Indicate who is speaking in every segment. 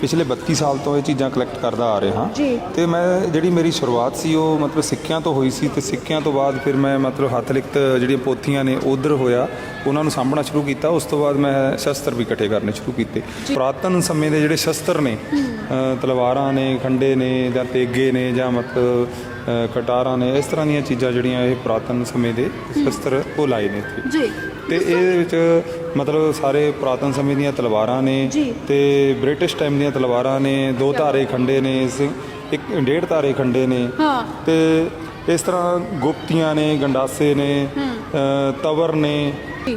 Speaker 1: ਪਿਛਲੇ 32 ਸਾਲ ਤੋਂ ਇਹ ਚੀਜ਼ਾਂ ਕਲੈਕਟ ਕਰਦਾ ਆ ਰਿਹਾ।
Speaker 2: ਜੀ।
Speaker 1: ਤੇ ਮੈਂ ਜਿਹੜੀ ਮੇਰੀ ਸ਼ੁਰੂਆਤ ਸੀ ਉਹ ਮਤਲਬ ਸਿੱਕਿਆਂ ਤੋਂ ਹੋਈ ਸੀ ਤੇ ਸਿੱਕਿਆਂ ਤੋਂ ਬਾਅਦ ਫਿਰ ਮੈਂ ਮਤਲਬ ਹੱਥ ਲਿਖਤ ਜਿਹੜੀਆਂ ਪੋਥੀਆਂ ਨੇ ਉਧਰ ਹੋਇਆ ਉਹਨਾਂ ਨੂੰ ਸਾਂਭਣਾ ਸ਼ੁਰੂ ਕੀਤਾ। ਉਸ ਤੋਂ ਬਾਅਦ ਮੈਂ ਸ਼ਸਤਰ ਵੀ ਇਕੱਠੇ ਕਰਨੇ ਸ਼ੁਰੂ ਕੀਤੇ। ਪੁਰਾਤਨ ਸਮੇਂ ਦੇ ਜਿਹੜੇ ਸ਼ਸਤਰ ਨੇ ਅ, ਤਲਵਾਰਾਂ ਨੇ ਖੰਡੇ ਨੇ ਜਾਂ ਤੇਗੇ ਨੇ ਜਾਂ ਮਤਲਬ ਅ, ਕਟਾਰਾਂ ਨੇ ਇਸ ਤਰ੍ਹਾਂ ਦੀਆਂ ਚੀਜ਼ਾਂ ਜਿਹੜੀਆਂ ਇਹ ਪੁਰਾਤਨ ਸਮੇਂ ਦੇ ਸ਼ਸਤਰ ਉਹ ਲਾਏ ਨੇ ਇੱਥੇ।
Speaker 2: ਜੀ।
Speaker 1: ਤੇ ਇਹਦੇ ਵਿੱਚ ਮਤਲਬ ਸਾਰੇ ਪੁਰਾਤਨ ਸਮੇਂ ਦੀਆਂ ਤਲਵਾਰਾਂ ਨੇ। ਤੇ ਬ੍ਰਿਟਿਸ਼ ਟਾਈਮ ਦੀਆਂ ਤਲਵਾਰਾਂ ਨੇ ਦੋ ਧਾਰੇ ਖੰਡੇ ਨੇ ਸਿੰਘ- ਇੱਕ ਡੇਢ ਧਾਰੇ ਖੰਡੇ ਨੇ।
Speaker 2: ਹਾਂ।
Speaker 1: ਤੇ ਇਸ ਤਰ੍ਹਾਂ ਗੁਪਤੀਆਂ ਨੇ ਗੰਡਾਸੇ ਨੇ ਅ, ਤਵਰ ਨੇ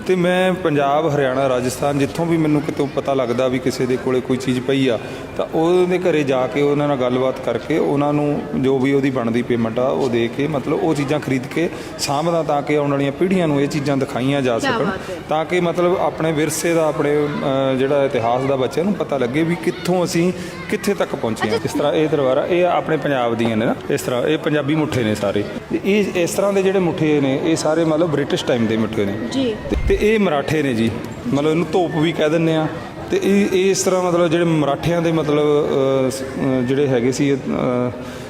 Speaker 1: ਤੇ ਮੈਂ ਪੰਜਾਬ ਹਰਿਆਣਾ ਰਾਜਸਥਾਨ ਜਿੱਥੋਂ ਵੀ ਮੈਨੂੰ ਕਿਤੋਂ ਪਤਾ ਲੱਗਦਾ ਵੀ ਕਿਸੇ ਦੇ ਕੋਲੇ ਕੋਈ ਚੀਜ਼ ਪਈ ਆ ਤਾਂ ਉਹਦੇ ਘਰੇ ਜਾ ਕੇ ਉਹਨਾਂ ਨਾਲ ਗੱਲਬਾਤ ਕਰਕੇ ਉਹਨਾਂ ਨੂੰ ਜੋ ਵੀ ਉਹਦੀ ਬਣਦੀ ਪੇਮੈਂਟ ਆ ਉਹ ਦੇ ਕੇ ਮਤਲਬ ਉਹ ਚੀਜ਼ਾਂ ਖਰੀਦ ਕੇ ਸਾਂਭਦਾ ਤਾਂ ਕਿ ਆਉਣ ਵਾਲੀਆਂ ਪੀੜ੍ਹੀਆਂ ਨੂੰ ਇਹ ਚੀਜ਼ਾਂ ਦਿਖਾਈਆਂ ਜਾ ਸਕਣ। ਤਾਂ ਕਿ ਮਤਲਬ ਆਪਣੇ ਵਿਰਸੇ ਦਾ ਆਪਣੇ ਜਿਹੜਾ ਇਤਿਹਾਸ ਦਾ ਬੱਚਿਆਂ ਨੂੰ ਪਤਾ ਲੱਗੇ ਵੀ ਕਿੱਥੋਂ ਅਸੀਂ ਕਿੱਥੇ ਤੱਕ ਪਹੁੰਚੇ ਹਾਂ। ਇਸ ਤਰ੍ਹਾਂ ਇਹ ਦਰਬਾਰਾ ਇਹ ਆਪਣੇ ਪੰਜਾਬ ਦੀਆਂ ਨੇ ਨਾ ਇਸ ਤਰ੍ਹਾਂ ਇਹ ਪੰਜਾਬੀ ਮੁੱਠੇ ਨੇ ਸਾਰੇ। ਇਹ ਇਸ ਤਰ੍ਹਾਂ ਦੇ ਜਿਹੜੇ ਮੁੱਠੇ ਨੇ ਇਹ ਸਾਰੇ ਮਤਲਬ ਬ੍ਰਿਟਿਸ਼ ਟਾਈਮ ਦੇ ਮੁੱਠੇ ਨੇ।
Speaker 2: ਜੀ।
Speaker 1: ਤੇ- ਇਹ ਮਰਾਠੇ ਨੇ ਜੀ। ਮਤਲਬ ਇਹਨੂੰ ਧੋਪ ਵੀ ਕਹਿ ਦਿੰਦੇ ਆ। ਤੇ ਇਹ ਇਸ ਤਰ੍ਹਾਂ ਮਤਲਬ ਜਿਹੜੇ ਮਰਾਠਿਆਂ ਦੇ ਮਤਲਬ ਜਿਹੜੇ ਹੈਗੇ ਸੀ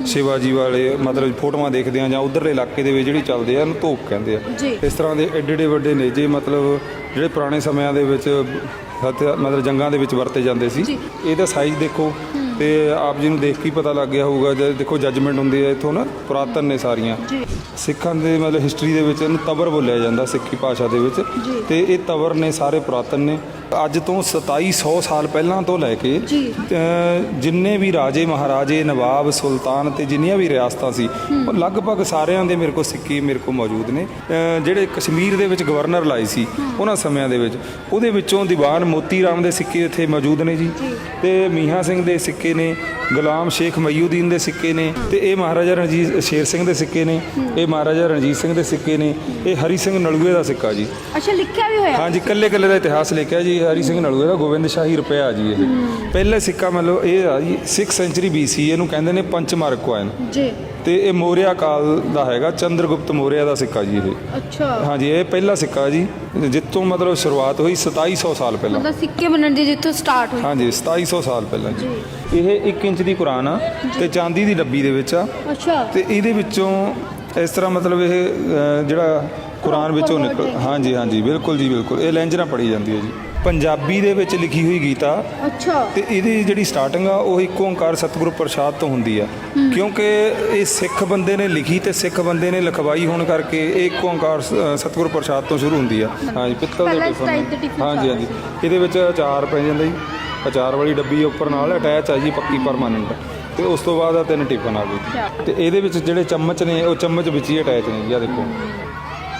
Speaker 1: ਸ਼ਿਵਾਜੀ ਵਾਲੇ ਮਤਲਬ ਫੋਟੋਆਂ ਦੇਖਦੇ ਆ ਜਾਂ ਉਧਰਲੇ ਇਲਾਕੇ ਦੇ ਵਿੱਚ ਜਿਹੜੀ ਚੱਲਦੇ ਆ ਇਹਨੂੰ ਧੋਪ ਕਹਿੰਦੇ ਆ।
Speaker 2: ਜੀ।
Speaker 1: ਇਸ ਤਰ੍ਹਾਂ ਦੇ ਐਡੇ ਐਡੇ ਵੱਡੇ ਨੇਜੇ ਮਤਲਬ ਜਿਹੜੇ ਪੁਰਾਣੇ ਸਮਿਆਂ ਦੇ ਵਿੱਚ ਮਤਲਬ ਜੰਗਾਂ ਦੇ ਵਿੱਚ ਵਰਤੇ ਜਾਂਦੇ ਸੀ।
Speaker 2: ਜੀ।
Speaker 1: ਇਹਦਾ ਸਾਈਜ਼ ਦੇਖੋ। ਤੇ ਆਪ ਜੀ ਨੂੰ ਦੇਖ ਕੇ ਹੀ ਪਤਾ ਲੱਗ ਗਿਆ ਹੋਊਗਾ ਜਦ ਦੇਖੋ ਜੱਜਮੈਂਟ ਹੁੰਦੀ ਹੈ ਇਥੋਂ ਨਾ ਪੁਰਾਤਨ ਨੇ ਸਾਰੀਆਂ।
Speaker 2: ਜੀ।
Speaker 1: ਸਿੱਖਾਂ ਦੇ ਮਤਲਬ ਹਿਸਟਰੀ ਦੇ ਵਿੱਚ ਇਹਨੂੰ ਤਵਰ ਬੋਲਿਆ ਜਾਂਦਾ ਸਿੱਖੀ ਭਾਸ਼ਾ ਦੇ ਵਿੱਚ।
Speaker 2: ਜੀ।
Speaker 1: ਤੇ ਇਹ ਤਵਰ ਨੇ ਸਾਰੇ ਪੁਰਾਤਨ ਨੇ। ਅੱਜ ਤੋਂ 2700 ਸਾਲ ਪਹਿਲਾਂ ਤੋਂ ਲੈ ਕੇ
Speaker 2: ਜੀ।
Speaker 1: ਜਿੰਨੇ ਵੀ ਰਾਜੇ ਮਹਾਰਾਜੇ ਨਵਾਬ ਸੁਲਤਾਨ ਤੇ ਜਿੰਨੀਆਂ ਵੀ ਰਿਆਸਤਾਂ ਸੀ ਉਹ ਲਗਭਗ ਸਾਰਿਆਂ ਦੇ ਮੇਰੇ ਕੋਲ ਸਿੱਕੇ ਮੇਰੇ ਕੋਲ ਮੌਜੂਦ ਨੇ। ਜਿਹੜੇ ਕਸ਼ਮੀਰ ਦੇ ਵਿੱਚ ਗਵਰਨਰ ਲਾਏ ਸੀ ਉਹਨਾਂ ਸਮਿਆਂ ਦੇ ਵਿੱਚ। ਉਹਦੇ ਵਿੱਚੋਂ ਦੀਵਾਨ ਮੋਤੀ ਰਾਮ ਦੇ ਸਿੱਕੇ ਇੱਥੇ ਮੌਜੂਦ ਨੇ ਜੀ। ਤੇ ਮੀਆਂ ਸਿੰਘ ਦੇ ਸਿੱਕੇ ਨੇ ਗੁਲਾਮ ਸ਼ੇਖ ਮਈਉਦੀਨ ਦੇ ਸਿੱਕੇ ਨੇ ਤੇ ਇਹ ਮਹਾਰਾਜਾ ਰਣਜੀਤ ਸ਼ੇਰ ਸਿੰਘ ਦੇ ਸਿੱਕੇ ਨੇ ਇਹ ਮਹਾਰਾਜਾ ਰਣਜੀਤ ਸਿੰਘ ਦੇ ਸਿੱਕੇ ਨੇ ਇਹ ਹਰੀ ਸਿੰਘ ਨਲੂਏ ਦਾ ਸਿੱਕਾ ਜੀ।
Speaker 2: ਅੱਛਾ ਲਿਖਿਆ ਵੀ ਹੋਇਆ?
Speaker 1: ਹਾਂਜੀ ਕੱਲੇ ਕੱਲੇ ਦਾ ਇਤਿਹਾਸ ਲਿਖਿਆ ਜੀ ਹਰੀ ਸਿੰਘ ਨਲੂਏ ਦਾ ਗੋਬਿੰਦ ਸ਼ਾਹੀ ਰੁਪਇਆ ਜੀ ਇਹ। ਪਹਿਲਾ ਸਿੱਕਾ ਮਤਲਬ ਇਹ ਆ ਜੀ 6 ਸੈਂਚੁਰੀ BC ਇਹਨੂੰ ਕਹਿੰਦੇ ਨੇ ਪੰਚਮਾਰਕ ਕੋਇਨ
Speaker 2: ਜੀ।
Speaker 1: ਤੇ ਇਹ ਮੌਰਿਆ ਕਾਲ ਦਾ ਹੈਗਾ ਚੰਦਰਗੁਪਤ ਮੌਰਿਆ ਦਾ ਸਿੱਕਾ ਜੀ ਇਹ।
Speaker 2: ਅੱਛਾ।
Speaker 1: ਹਾਂਜੀ ਇਹ ਪਹਿਲਾ ਸਿੱਕਾ ਜੀ ਜਿੱਤੋਂ ਮਤਲਬ ਸ਼ੁਰੂਆਤ ਹੋਈ 2700 ਸਾਲ ਪਹਿਲਾਂ।
Speaker 2: ਮਤਲਬ ਸਿੱਕੇ ਬਣਨ ਦੀ ਜਿੱਥੋਂ ਸਟਾਰਟ ਹੋਈ।
Speaker 1: ਹਾਂਜੀ 2700 ਸਾਲ ਪਹਿਲਾਂ ਜੀ। ਇਹ 1 ਇੰਚ ਦੀ ਕੁਰਾਨ ਆ ਤੇ ਚਾਂਦੀ ਦੀ ਡੱਬੀ ਦੇ ਵਿੱਚ ਆ।
Speaker 2: ਅੱਛਾ।
Speaker 1: ਤੇ ਇਹਦੇ ਵਿੱਚੋਂ ਇਸ ਤਰ੍ਹਾਂ ਮਤਲਬ ਇਹ ਅ, ਜਿਹੜਾ ਕੁਰਾਨ ਵਿੱਚੋਂ ਨਿਕਲ ਹਾਂਜੀ ਹਾਂਜੀ ਬਿਲਕੁਲ ਜੀ ਬਿਲਕੁਲ। ਇਹ ਲੈਂਜ ਨਾਲ ਪੜੀ ਜਾਂਦੀ ਹੈ ਜੀ। ਪੰਜਾਬੀ ਦੇ ਵਿੱਚ ਲਿਖੀ ਹੋਈ ਗੀਤਾ।
Speaker 2: ਅੱਛਾ।
Speaker 1: ਤੇ ਇਹਦੀ ਜਿਹੜੀ ਸਟਾਰਟਿੰਗ ਆ ਉਹ ਇੱਕ ਓੰਕਾਰ ਸਤਿਗੁਰੂ ਪ੍ਰਸਾਦ ਤੋਂ ਹੁੰਦੀ ਆ। ਕਿਉਂਕਿ ਇਹ ਸਿੱਖ ਬੰਦੇ ਨੇ ਲਿਖੀ ਤੇ ਸਿੱਖ ਬੰਦੇ ਨੇ ਲਿਖਵਾਈ ਹੋਣ ਕਰਕੇ ਇਹ ਇੱਕ ਓੰਕਾਰ ਸਤਿਗੁਰੂ ਪ੍ਰਸਾਦ ਤੋਂ ਸ਼ੁਰੂ ਹੁੰਦੀ ਆ। ਹਾਂਜੀ ਪਿੱਤਲ ਦੇ ਟਿਫਨ ਹਾਂਜੀ ਹਾਂਜੀ। ਇਹਦੇ ਵਿੱਚ ਅਚਾਰ ਪੈ ਜਾਂਦਾ ਜੀ। ਅਚਾਰ ਵਾਲੀ ਡੱਬੀ ਉੱਪਰ ਨਾਲ ਅਟੈਚ ਆ ਜੀ ਪੱਕੀ ਪਰਮਾਨੈਂਟ ਤੇ ਉਸ ਤੋਂ ਬਾਅਦ ਆ ਤਿੰਨ ਟਿਫਨ ਆ ਗਏ। ਤੇ ਇਹਦੇ ਵਿੱਚ ਜਿਹੜੇ ਚਮਚ ਨੇ ਉਹ ਚਮਚ ਵਿੱਚ ਹੀ ਅਟੈਚ ਨੇ ਜੀ ਆ ਦੇਖੋ।